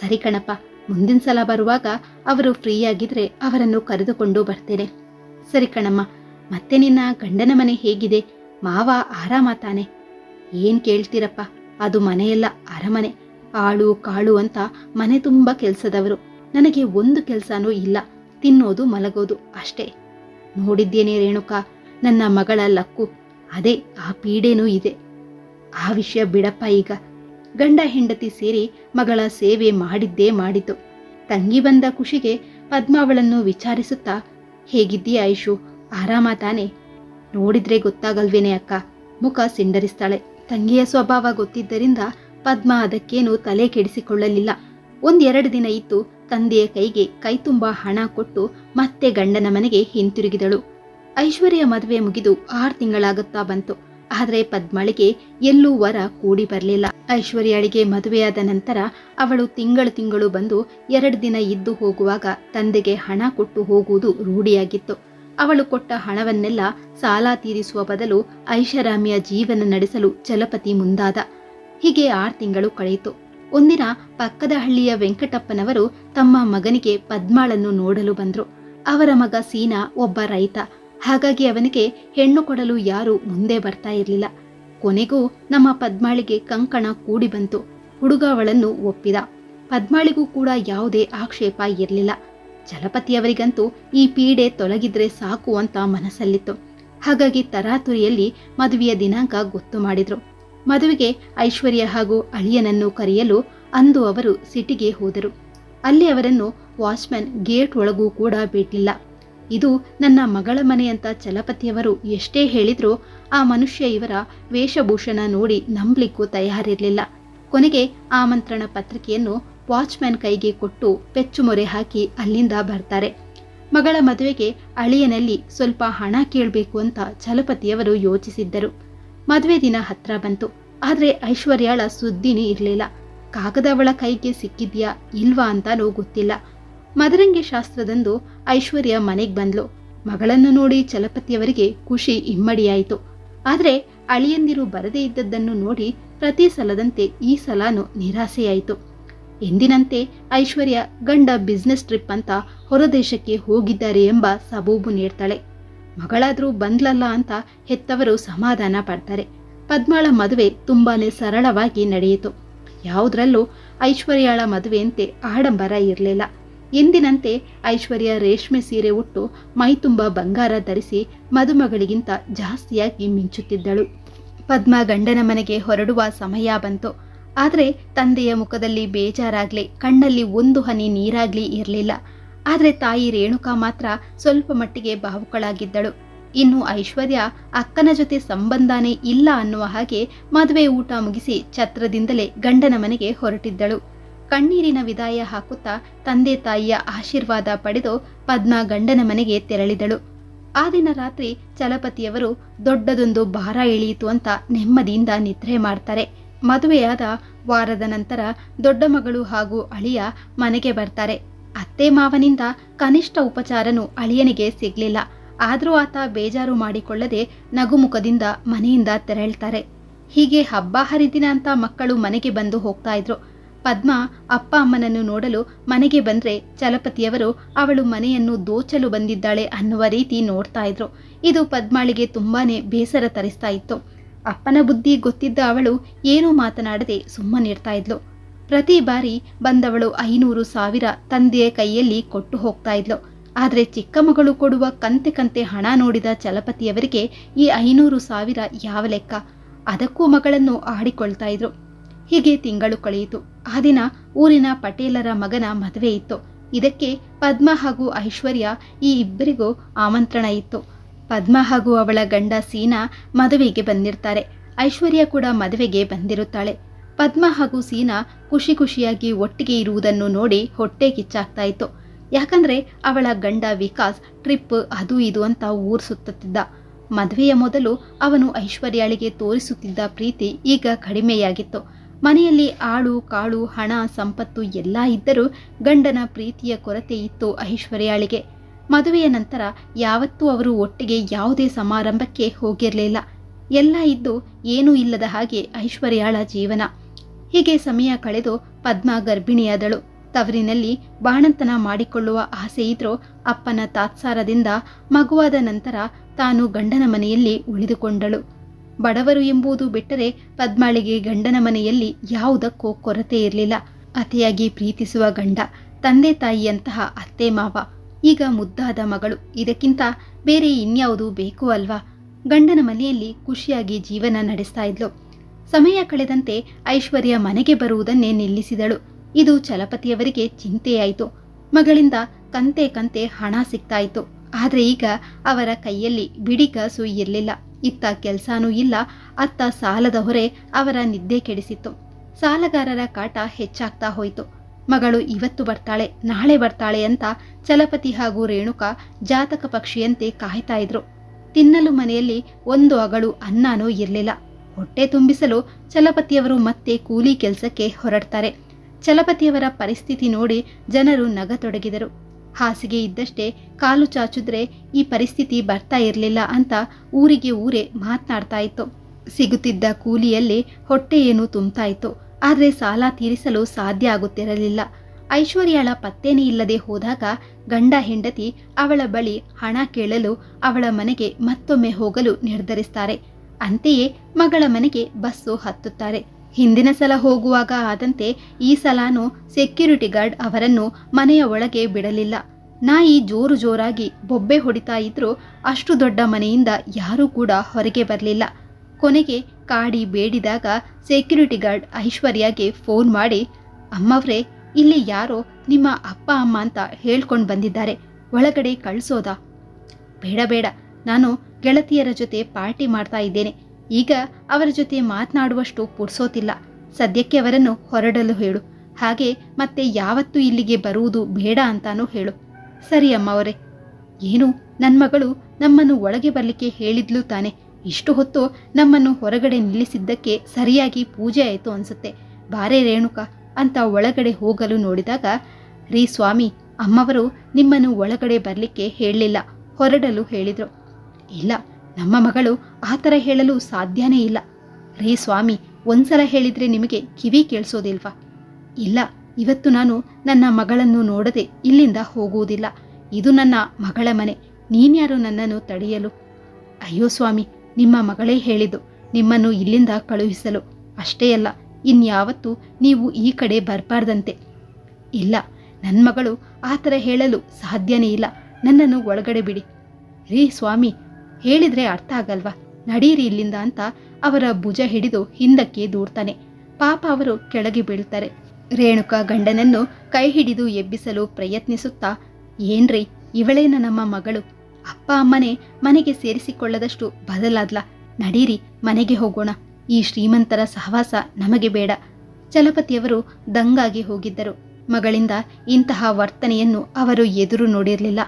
ಸರಿ ಕಣಪ್ಪ. ಮುಂದಿನ ಸಲ ಬರುವಾಗ ಅವರು ಫ್ರೀ ಆಗಿದ್ರೆ ಅವರನ್ನು ಕರೆದುಕೊಂಡು ಬರ್ತೇನೆ. ಸರಿ ಕಣಮ್ಮ. ಮತ್ತೆ ನಿನ್ನ ಗಂಡನ ಮನೆ ಹೇಗಿದೆ? ಮಾವ ಆರಾಮ ತಾನೆ? ಏನ್ ಕೇಳ್ತೀರಪ್ಪ? ಅದು ಮನೆಯೆಲ್ಲ, ಅರಮನೆ. ಆಳು ಕಾಳು ಅಂತ ಮನೆ ತುಂಬ ಕೆಲಸದವರು. ನನಗೆ ಒಂದು ಕೆಲ್ಸನೂ ಇಲ್ಲ. ತಿನ್ನೋದು, ಮಲಗೋದು ಅಷ್ಟೇ. ನೋಡಿದ್ದೇನೆ ರೇಣುಕಾ, ನನ್ನ ಮಗಳ ಲಕ್ಕು. ಅದೇ, ಆ ಪೀಡೆನೂ ಇದೆ. ಆ ವಿಷಯ ಬಿಡಪ್ಪ ಈಗ. ಗಂಡ ಹೆಂಡತಿ ಸೇರಿ ಮಗಳ ಸೇವೆ ಮಾಡಿದ್ದೇ ಮಾಡಿತು. ತಂಗಿ ಬಂದ ಖುಷಿಗೆ ಪದ್ಮಾವಳನ್ನು ವಿಚಾರಿಸುತ್ತಾ, ಹೇಗಿದ್ದೀಯ ಐಶು? ಆರಾಮ ತಾನೆ? ನೋಡಿದ್ರೆ ಗೊತ್ತಾಗಲ್ವೇನೆ ಅಕ್ಕ? ಮುಖ ಸಿಂಡರಿಸ್ತಾಳೆ. ತಂಗಿಯ ಸ್ವಭಾವ ಗೊತ್ತಿದ್ದರಿಂದ ಪದ್ಮ ಅದಕ್ಕೇನು ತಲೆ ಕೆಡಿಸಿಕೊಳ್ಳಲಿಲ್ಲ. ಒಂದೆರಡು ದಿನ ಇತ್ತು ತಂದೆಯ ಕೈಗೆ ಕೈತುಂಬ ಹಣ ಕೊಟ್ಟು ಮತ್ತೆ ಗಂಡನ ಮನೆಗೆ ಹಿಂತಿರುಗಿದಳು. ಐಶ್ವರ್ಯ ಮದುವೆ ಮುಗಿದು ಆರು ತಿಂಗಳಾಗುತ್ತಾ ಬಂತು. ಆದರೆ ಪದ್ಮಳಿಗೆ ಎಲ್ಲೂ ವರ ಕೂಡಿ ಬರಲಿಲ್ಲ. ಐಶ್ವರ್ಯಳಿಗೆ ಮದುವೆಯಾದ ನಂತರ ಅವಳು ತಿಂಗಳು ತಿಂಗಳು ಬಂದು ಎರಡು ದಿನ ಇದ್ದು ಹೋಗುವಾಗ ತಂದೆಗೆ ಹಣ ಕೊಟ್ಟು ಹೋಗುವುದು ರೂಢಿಯಾಗಿತ್ತು. ಅವಳು ಕೊಟ್ಟ ಹಣವನ್ನೆಲ್ಲ ಸಾಲ ತೀರಿಸುವ ಬದಲು ಐಷಾರಾಮಿಯ ಜೀವನ ನಡೆಸಲು ಚಲಪತಿ ಮುಂದಾದ. ಹೀಗೆ ಆರು ತಿಂಗಳು ಕಳೆಯಿತು. ಒಂದಿನ ಪಕ್ಕದ ಹಳ್ಳಿಯ ವೆಂಕಟಪ್ಪನವರು ತಮ್ಮ ಮಗನಿಗೆ ಪದ್ಮಾಳನ್ನು ನೋಡಲು ಬಂದರು. ಅವರ ಮಗ ಸೀನಾ ಒಬ್ಬ ರೈತ. ಹಾಗಾಗಿ ಅವನಿಗೆ ಹೆಣ್ಣು ಕೊಡಲು ಯಾರೂ ಮುಂದೆ ಬರ್ತಾ ಇರಲಿಲ್ಲ. ಕೊನೆಗೂ ನಮ್ಮ ಪದ್ಮಾಳಿಗೆ ಕಂಕಣ ಕೂಡಿ ಬಂತು. ಹುಡುಗ ಅವಳನ್ನು ಒಪ್ಪಿದ. ಪದ್ಮಾಳಿಗೂ ಕೂಡ ಯಾವುದೇ ಆಕ್ಷೇಪ ಇರಲಿಲ್ಲ. ಚಲಪತಿಯವರಿಗಂತೂ ಈ ಪೀಡೆ ತೊಲಗಿದ್ರೆ ಸಾಕು ಅಂತ ಮನಸ್ಸಲ್ಲಿತ್ತು. ಹಾಗಾಗಿ ತರಾತುರಿಯಲ್ಲಿ ಮದುವೆಯ ದಿನಾಂಕ ಗೊತ್ತು ಮಾಡಿದ್ರು. ಮದುವೆಗೆ ಐಶ್ವರ್ಯ ಹಾಗೂ ಅಳಿಯನನ್ನು ಕರೆಯಲು ಅಂದು ಅವರು ಸಿಟಿಗೆ ಹೋದರು. ಅಲ್ಲಿ ಅವರನ್ನು ವಾಚ್ಮನ್ ಗೇಟ್ ಒಳಗೂ ಕೂಡ ಬಿಡಲಿಲ್ಲ ಇದು ನನ್ನ ಮಗಳ ಮನೆ ಅಂತ ಚಲಪತಿಯವರು ಎಷ್ಟೇ ಹೇಳಿದ್ರೂ ಆ ಮನುಷ್ಯ ಇವರ ವೇಷಭೂಷಣ ನೋಡಿ ನಂಬಲಿಕ್ಕೂ ತಯಾರಿರಲಿಲ್ಲ. ಕೊನೆಗೆ ಆಮಂತ್ರಣ ಪತ್ರಿಕೆಯನ್ನು ವಾಚ್ಮ್ಯಾನ್ ಕೈಗೆ ಕೊಟ್ಟು ಪೆಚ್ಚುಮೊರೆ ಹಾಕಿ ಅಲ್ಲಿಂದ ಬರ್ತಾರೆ. ಮಗಳ ಮದುವೆಗೆ ಅಳಿಯನಲ್ಲಿ ಸ್ವಲ್ಪ ಹಣ ಕೇಳಬೇಕು ಅಂತ ಚಲಪತಿಯವರು ಯೋಚಿಸಿದ್ದರು. ಮದುವೆ ದಿನ ಹತ್ರ ಬಂತು. ಆದರೆ ಐಶ್ವರ್ಯಾಳ ಸುದ್ದಿನೇ ಇರಲಿಲ್ಲ. ಕಾಗದವಳ ಕೈಗೆ ಸಿಕ್ಕಿದ್ಯಾ ಇಲ್ವಾ ಅಂತಾನೂ ಗೊತ್ತಿಲ್ಲ. ಮದರಂಗಿ ಶಾಸ್ತ್ರದಂದು ಐಶ್ವರ್ಯ ಮನೆಗೆ ಬಂದ್ಲು. ಮಗಳನ್ನು ನೋಡಿ ಚಲಪತಿಯವರಿಗೆ ಖುಷಿ ಇಮ್ಮಡಿಯಾಯಿತು. ಆದರೆ ಅಳಿಯಂದಿರು ಬರದೇ ಇದ್ದದ್ದನ್ನು ನೋಡಿ ಪ್ರತಿ ಸಲದಂತೆ ಈ ಸಲನೂ ನಿರಾಸೆಯಾಯಿತು. ಎಂದಿನಂತೆ ಐಶ್ವರ್ಯ ಗಂಡ ಬಿಸ್ನೆಸ್ ಟ್ರಿಪ್ ಅಂತ ಹೊರದೇಶಕ್ಕೆ ಹೋಗಿದ್ದಾರೆ ಎಂಬ ಸಬೂಬು ನೀಡ್ತಾಳೆ. ಮಗಳಾದರೂ ಬಂದ್ಲಲ್ಲ ಅಂತ ಹೆತ್ತವರು ಸಮಾಧಾನ ಪಡ್ತಾರೆ. ಪದ್ಮಾಳ ಮದುವೆ ತುಂಬಾನೇ ಸರಳವಾಗಿ ನಡೆಯಿತು. ಯಾವುದರಲ್ಲೂ ಐಶ್ವರ್ಯಾಳ ಮದುವೆಯಂತೆ ಆಡಂಬರ ಇರಲಿಲ್ಲ. ಎಂದಿನಂತೆ ಐಶ್ವರ್ಯ ರೇಷ್ಮೆ ಸೀರೆ ಉಟ್ಟು ಮೈತುಂಬ ಬಂಗಾರ ಧರಿಸಿ ಮದುಮಗಳಿಗಿಂತ ಜಾಸ್ತಿಯಾಗಿ ಮಿಂಚುತ್ತಿದ್ದಳು. ಪದ್ಮ ಗಂಡನ ಮನೆಗೆ ಹೊರಡುವ ಸಮಯ ಬಂತು. ಆದರೆ ತಂದೆಯ ಮುಖದಲ್ಲಿ ಬೇಜಾರಾಗ್ಲಿ, ಕಣ್ಣಲ್ಲಿ ಒಂದು ಹನಿ ನೀರಾಗ್ಲಿ ಇರಲಿಲ್ಲ. ಆದರೆ ತಾಯಿ ರೇಣುಕಾ ಮಾತ್ರ ಸ್ವಲ್ಪ ಮಟ್ಟಿಗೆ ಭಾವುಕಳಾಗಿದ್ದಳು. ಇನ್ನು ಐಶ್ವರ್ಯ ಅಕ್ಕನ ಜೊತೆ ಸಂಬಂಧನೇ ಇಲ್ಲ ಅನ್ನುವ ಹಾಗೆ ಮದುವೆ ಊಟ ಮುಗಿಸಿ ಛತ್ರದಿಂದಲೇ ಗಂಡನ ಮನೆಗೆ ಹೊರಟಿದ್ದಳು. ಕಣ್ಣೀರಿನ ವಿದಾಯ ಹಾಕುತ್ತಾ ತಂದೆ ತಾಯಿಯ ಆಶೀರ್ವಾದ ಪಡೆದು ಪದ್ಮ ಗಂಡನ ಮನೆಗೆ ತೆರಳಿದಳು. ಆ ದಿನ ರಾತ್ರಿ ಚಲಪತಿಯವರು ದೊಡ್ಡದೊಂದು ಭಾರ ಇಳಿಯಿತು ಅಂತ ನೆಮ್ಮದಿಯಿಂದ ನಿದ್ರೆ ಮಾಡ್ತಾರೆ. ಮದುವೆಯಾದ ವಾರದ ನಂತರ ದೊಡ್ಡ ಮಗಳು ಹಾಗೂ ಅಳಿಯ ಮನೆಗೆ ಬರ್ತಾರೆ. ಅತ್ತೆ ಮಾವನಿಂದ ಕನಿಷ್ಠ ಉಪಚಾರನು ಅಳಿಯನಿಗೆ ಸಿಗ್ಲಿಲ್ಲ. ಆದರೂ ಆತ ಬೇಜಾರು ಮಾಡಿಕೊಳ್ಳದೆ ನಗುಮುಖದಿಂದ ಮನೆಯಿಂದ ತೆರಳ್ತಾರೆ. ಹೀಗೆ ಹಬ್ಬ ಹರಿದಿನ ಅಂತ ಮಕ್ಕಳು ಮನೆಗೆ ಬಂದು ಹೋಗ್ತಾ ಇದ್ರು. ಪದ್ಮ ಅಪ್ಪ ಅಮ್ಮನನ್ನು ನೋಡಲು ಮನೆಗೆ ಬಂದ್ರೆ ಚಲಪತಿಯವರು ಅವಳು ಮನೆಯನ್ನು ದೋಚಲು ಬಂದಿದ್ದಾಳೆ ಅನ್ನುವ ರೀತಿ ನೋಡ್ತಾ ಇದ್ರು. ಇದು ಪದ್ಮಾಳಿಗೆ ತುಂಬಾನೇ ಬೇಸರ ತರಿಸ್ತಾ ಇತ್ತು. ಅಪ್ಪನ ಬುದ್ಧಿ ಗೊತ್ತಿದ್ದ ಅವಳು ಏನೂ ಮಾತನಾಡದೆ ಸುಮ್ಮನಿರ್ತಾ ಇದ್ಲು. ಪ್ರತಿ ಬಾರಿ ಬಂದವಳು ಐನೂರು ಸಾವಿರ ತಂದೆಯ ಕೈಯಲ್ಲಿ ಕೊಟ್ಟು ಹೋಗ್ತಾ ಇದ್ಲು. ಆದರೆ ಚಿಕ್ಕ ಮಗಳು ಕೊಡುವ ಕಂತೆ ಕಂತೆ ಹಣ ನೋಡಿದ ಚಲಪತಿಯವರಿಗೆ ಈ ಐನೂರು ಸಾವಿರ ಯಾವ ಲೆಕ್ಕ? ಅದಕ್ಕೂ ಮಗಳನ್ನು ಆಡಿಕೊಳ್ತಾ ಇದ್ರು. ಹೀಗೆ ತಿಂಗಳು ಕಳೆಯಿತು. ಆ ದಿನ ಊರಿನ ಪಟೇಲರ ಮಗನ ಮದುವೆ ಇತ್ತು. ಇದಕ್ಕೆ ಪದ್ಮ ಹಾಗೂ ಐಶ್ವರ್ಯ ಈ ಇಬ್ಬರಿಗೂ ಆಮಂತ್ರಣ ಇತ್ತು. ಪದ್ಮ ಹಾಗೂ ಅವಳ ಗಂಡ ಸೀನಾ ಮದುವೆಗೆ ಬಂದಿರ್ತಾರೆ. ಐಶ್ವರ್ಯ ಕೂಡ ಮದುವೆಗೆ ಬಂದಿರುತ್ತಾಳೆ. ಪದ್ಮ ಹಾಗೂ ಸೀನಾ ಖುಷಿ ಖುಷಿಯಾಗಿ ಒಟ್ಟಿಗೆ ಇರುವುದನ್ನು ನೋಡಿ ಹೊಟ್ಟೆ ಕಿಚ್ಚಾಗ್ತಾ ಇತ್ತು. ಯಾಕಂದ್ರೆ ಅವಳ ಗಂಡ ವಿಕಾಸ್ ಟ್ರಿಪ್ ಅದು ಇದು ಅಂತ ಊರ್ ಸುತ್ತುತ್ತಿದ್ದ. ಮದುವೆಯ ಮೊದಲು ಅವನು ಐಶ್ವರ್ಯಾಳಿಗೆ ತೋರಿಸುತ್ತಿದ್ದ ಪ್ರೀತಿ ಈಗ ಕಡಿಮೆಯಾಗಿತ್ತು. ಮನೆಯಲ್ಲಿ ಆಳು, ಕಾಳು, ಹಣ, ಸಂಪತ್ತು ಎಲ್ಲ ಇದ್ದರೂ ಗಂಡನ ಪ್ರೀತಿಯ ಕೊರತೆ ಇತ್ತು ಐಶ್ವರ್ಯಾಳಿಗೆ. ಮದುವೆಯ ನಂತರ ಯಾವತ್ತೂ ಅವರು ಒಟ್ಟಿಗೆ ಯಾವುದೇ ಸಮಾರಂಭಕ್ಕೆ ಹೋಗಿರಲಿಲ್ಲ. ಎಲ್ಲ ಇದ್ದು ಏನೂ ಇಲ್ಲದ ಹಾಗೆ ಐಶ್ವರ್ಯಾಳ ಜೀವನ. ಹೀಗೆ ಸಮಯ ಕಳೆದು ಪದ್ಮ ಗರ್ಭಿಣಿಯಾದಳು. ತವರಿನಲ್ಲಿ ಬಾಣಂತನ ಮಾಡಿಕೊಳ್ಳುವ ಆಸೆ ಇದ್ರೂ ಅಪ್ಪನ ತಾತ್ಸಾರದಿಂದ ಮಗುವಾದ ನಂತರ ತಾನು ಗಂಡನ ಮನೆಯಲ್ಲಿ ಉಳಿದುಕೊಂಡಳು. ಬಡವರು ಎಂಬುದು ಬಿಟ್ಟರೆ ಪದ್ಮಾಳಿಗೆ ಗಂಡನ ಮನೆಯಲ್ಲಿ ಯಾವುದಕ್ಕೂ ಕೊರತೆ ಇರಲಿಲ್ಲ. ಅತಿಯಾಗಿ ಪ್ರೀತಿಸುವ ಗಂಡ, ತಂದೆ ತಾಯಿಯಂತಹ ಅತ್ತೆ ಮಾವ ಈಗ ಮುದ್ದಾದ ಮಗಳು. ಇದಕ್ಕಿಂತ ಬೇರೆ ಇನ್ಯಾವುದು ಬೇಕು ಅಲ್ವಾ? ಗಂಡನ ಮನೆಯಲ್ಲಿ ಖುಷಿಯಾಗಿ ಜೀವನ ನಡೆಸ್ತಾ ಇದ್ಲು. ಸಮಯ ಕಳೆದಂತೆ ಐಶ್ವರ್ಯ ಮನೆಗೆ ಬರುವುದನ್ನೇ ನಿಲ್ಲಿಸಿದಳು. ಇದು ಚಲಪತಿಯವರಿಗೆ ಚಿಂತೆಯಾಯಿತು. ಮಗಳಿಂದ ಕಂತೆ ಕಂತೆ ಹಣ ಸಿಗ್ತಾ ಇತ್ತು. ಆದರೆ ಈಗ ಅವರ ಕೈಯಲ್ಲಿ ಬಿಡಿಗಾಸು ಇರಲಿಲ್ಲ. ಇತ್ತ ಕೆಲಸನೂ ಇಲ್ಲ. ಅತ್ತ ಸಾಲದ ಹೊರೆ ಅವರ ನಿದ್ದೆ ಕೆಡಿಸಿತ್ತು. ಸಾಲಗಾರರ ಕಾಟ ಹೆಚ್ಚಾಗ್ತಾ ಹೋಯಿತು. ಮಗಳು ಇವತ್ತು ಬರ್ತಾಳೆ, ನಾಳೆ ಬರ್ತಾಳೆ ಅಂತ ಚಲಪತಿ ಹಾಗೂ ರೇಣುಕಾ ಜಾತಕ ಪಕ್ಷಿಯಂತೆ ಕಾಯ್ತಾ ಇದ್ರು. ತಿನ್ನಲು ಮನೆಯಲ್ಲಿ ಒಂದು ಅಗಳು ಅನ್ನನೂ ಇರಲಿಲ್ಲ. ಹೊಟ್ಟೆ ತುಂಬಿಸಲು ಚಲಪತಿಯವರು ಮತ್ತೆ ಕೂಲಿ ಕೆಲಸಕ್ಕೆ ಹೊರಡ್ತಾರೆ. ಚಲಪತಿಯವರ ಪರಿಸ್ಥಿತಿ ನೋಡಿ ಜನರು ನಗತೊಡಗಿದರು. ಹಾಸಿಗೆ ಇದ್ದಷ್ಟೇ ಕಾಲು ಚಾಚಿದ್ರೆ ಈ ಪರಿಸ್ಥಿತಿ ಬರ್ತಾ ಇರಲಿಲ್ಲ ಅಂತ ಊರಿಗೆ ಊರೇ ಮಾತನಾಡ್ತಾ ಇತ್ತು. ಸಿಗುತ್ತಿದ್ದ ಕೂಲಿಯಲ್ಲಿ ಹೊಟ್ಟೆ ಏನು ತುಂಬ್ತಾ ಇತ್ತು. ಆದರೆ ಸಾಲ ತೀರಿಸಲು ಸಾಧ್ಯ ಆಗುತ್ತಿರಲಿಲ್ಲ. ಐಶ್ವರ್ಯಾಳ ಪತ್ತೇನೇ ಇಲ್ಲದೆ ಹೋದಾಗ ಗಂಡ ಹೆಂಡತಿ ಅವಳ ಬಳಿ ಹಣ ಕೇಳಲು ಅವಳ ಮನೆಗೆ ಮತ್ತೊಮ್ಮೆ ಹೋಗಲು ನಿರ್ಧರಿಸ್ತಾರೆ. ಅಂತೆಯೇ ಮಗಳ ಮನೆಗೆ ಬಸ್ಸು ಹತ್ತುತ್ತಾರೆ. ಹಿಂದಿನ ಸಲ ಹೋಗುವಾಗ ಆದಂತೆ ಈ ಸಲಾನು ಸೆಕ್ಯೂರಿಟಿ ಗಾರ್ಡ್ ಅವರನ್ನು ಮನೆಯ ಒಳಗೆ ಬಿಡಲಿಲ್ಲ. ನಾಯಿ ಜೋರು ಜೋರಾಗಿ ಬೊಬ್ಬೆ ಹೊಡಿತಾ ಇದ್ರೂ ಅಷ್ಟು ದೊಡ್ಡ ಮನೆಯಿಂದ ಯಾರೂ ಕೂಡ ಹೊರಗೆ ಬರಲಿಲ್ಲ. ಕೊನೆಗೆ ಕಾಡಿ ಬೇಡಿದಾಗ ಸೆಕ್ಯೂರಿಟಿ ಗಾರ್ಡ್ ಐಶ್ವರ್ಯಾಗೆ ಫೋನ್ ಮಾಡಿ, ಅಮ್ಮವ್ರೆ, ಇಲ್ಲಿ ಯಾರೋ ನಿಮ್ಮ ಅಪ್ಪ, ಅಮ್ಮ ಅಂತ ಹೇಳ್ಕೊಂಡು ಬಂದಿದ್ದಾರೆ. ಒಳಗಡೆ ಕಳಿಸೋದಾ? ಬೇಡ ಬೇಡ. ನಾನು ಗೆಳತಿಯರ ಜೊತೆ ಪಾರ್ಟಿ ಮಾಡ್ತಾ ಇದ್ದೇನೆ. ಈಗ ಅವರ ಜೊತೆ ಮಾತನಾಡುವಷ್ಟು ಪುಡ್ಸೋತಿಲ್ಲ. ಸದ್ಯಕ್ಕೆ ಅವರನ್ನು ಹೊರಡಲು ಹೇಳು. ಹಾಗೆ ಮತ್ತೆ ಯಾವತ್ತೂ ಇಲ್ಲಿಗೆ ಬರುವುದು ಬೇಡ ಅಂತಾನೂ ಹೇಳು. ಸರಿ, ಅಮ್ಮವರೇ. ಏನು? ನನ್ನ ಮಗಳು ನಮ್ಮನ್ನು ಒಳಗೆ ಬರಲಿಕ್ಕೆ ಹೇಳಿದ್ಲು ತಾನೆ. ಇಷ್ಟು ಹೊತ್ತು ನಮ್ಮನ್ನು ಹೊರಗಡೆ ನಿಲ್ಲಿಸಿದ್ದಕ್ಕೆ ಸರಿಯಾಗಿ ಪೂಜೆ ಆಯಿತು ಅನ್ಸುತ್ತೆ. ಬಾರೆ ರೇಣುಕಾ, ಅಂತ ಒಳಗಡೆ ಹೋಗಲು ನೋಡಿದಾಗ, ರೀ ಸ್ವಾಮಿ, ಅಮ್ಮವರು ನಿಮ್ಮನ್ನು ಒಳಗಡೆ ಬರಲಿಕ್ಕೆ ಹೇಳಲಿಲ್ಲ, ಹೊರಡಲು ಹೇಳಿದರು. ಇಲ್ಲ, ನಮ್ಮ ಮಗಳು ಆ ಥರ ಹೇಳಲು ಸಾಧ್ಯನೇ ಇಲ್ಲ. ರೀ ಸ್ವಾಮಿ, ಒಂದ್ಸಲ ಹೇಳಿದ್ರೆ ನಿಮಗೆ ಕಿವಿ ಕೇಳಿಸೋದಿಲ್ವಾ? ಇಲ್ಲ, ಇವತ್ತು ನಾನು ನನ್ನ ಮಗಳನ್ನು ನೋಡದೆ ಇಲ್ಲಿಂದ ಹೋಗುವುದಿಲ್ಲ. ಇದು ನನ್ನ ಮಗಳ ಮನೆ, ನೀನ್ಯಾರು ನನ್ನನ್ನು ತಡೆಯಲು? ಅಯ್ಯೋ ಸ್ವಾಮಿ ನಿಮ್ಮ ಮಗಳೇ ಹೇಳಿದು ನಿಮ್ಮನ್ನು ಇಲ್ಲಿಂದ ಕಳುಹಿಸಲು. ಅಷ್ಟೇ ಅಲ್ಲ, ಇನ್ಯಾವತ್ತೂ ನೀವು ಈ ಕಡೆ ಬರಬಾರ್ದಂತೆ. ಇಲ್ಲ ನನ್ನ ಮಗಳು ಆ ಥರ ಹೇಳಲು ಸಾಧ್ಯನೇ ಇಲ್ಲ. ನನ್ನನ್ನು ಒಳಗಡೆ ಬಿಡಿ. ರೀ ಸ್ವಾಮಿ, ಹೇಳಿದ್ರೆ ಅರ್ಥ ಆಗಲ್ವಾ? ನಡೀರಿ ಇಲ್ಲಿಂದ ಅಂತ ಅವರ ಭುಜ ಹಿಡಿದು ಹಿಂದಕ್ಕೆ ದೂಡ್ತಾನೆ. ಪಾಪ ಅವರು ಕೆಳಗೆ ಬೀಳ್ತಾರೆ. ರೇಣುಕಾ ಗಂಡನನ್ನು ಕೈ ಹಿಡಿದು ಎಬ್ಬಿಸಲು ಪ್ರಯತ್ನಿಸುತ್ತಾ, ಏನ್ರಿ, ಇವಳೇನ ನಮ್ಮ ಮಗಳು? ಅಪ್ಪ ಅಮ್ಮನೇ ಮನೆಗೆ ಸೇರಿಸಿಕೊಳ್ಳದಷ್ಟು ಬದಲಾದ್ಲ. ನಡೀರಿ, ಮನೆಗೆ ಹೋಗೋಣ. ಈ ಶ್ರೀಮಂತರ ಸಹವಾಸ ನಮಗೆ ಬೇಡ. ಚಲಪತಿಯವರು ದಂಗಾಗಿ ಹೋಗಿದ್ದರು. ಮಗಳಿಂದ ಇಂತಹ ವರ್ತನೆಯನ್ನು ಅವರು ಎದುರು ನೋಡಿರಲಿಲ್ಲ.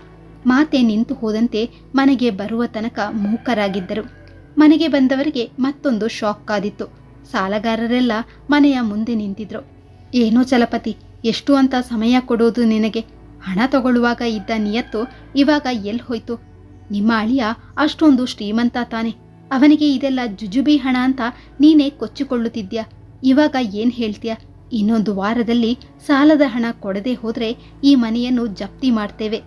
ಮಾತೆ ನಿಂತು ಹೋದಂತೆ ಮನೆಗೆ ಬರುವ ತನಕ ಮೂಕರಾಗಿದ್ದರು. ಮನೆಗೆ ಬಂದವರಿಗೆ ಮತ್ತೊಂದು ಶಾಕ್ ಕಾದಿತ್ತು ಸಾಲಗಾರರೆಲ್ಲ ಮನೆಯ ಮುಂದೆ ನಿಂತಿದ್ರು. ಏನೋ ಚಲಪತಿ, ಎಷ್ಟು ಅಂತ ಸಮಯ ಕೊಡೋದು ನಿನಗೆ? ಹಣ ತಗೊಳ್ಳುವಾಗ ಇದ್ದ ನಿಯತ್ತು ಇವಾಗ ಎಲ್ಲಿ ಹೋಯ್ತು? ನಿಮ್ಮ ಅಳಿಯ ಅಷ್ಟೊಂದು ಶ್ರೀಮಂತ ತಾನೆ. ಅವನಿಗೆ ಇದೆಲ್ಲ ಜುಜುಬಿ ಹಣ ಅಂತ ನೀನೇ ಕೊಚ್ಚಿಕೊಳ್ಳುತ್ತಿದ್ಯಾ? ಇವಾಗ ಏನ್ ಹೇಳ್ತೀಯ? ಇನ್ನೊಂದು ವಾರದಲ್ಲಿ ಸಾಲದ ಹಣ ಕೊಡದೆ ಹೋದ್ರೆ ಈ ಮನೆಯನ್ನು ಜಪ್ತಿ ಮಾಡ್ತೇವೆ.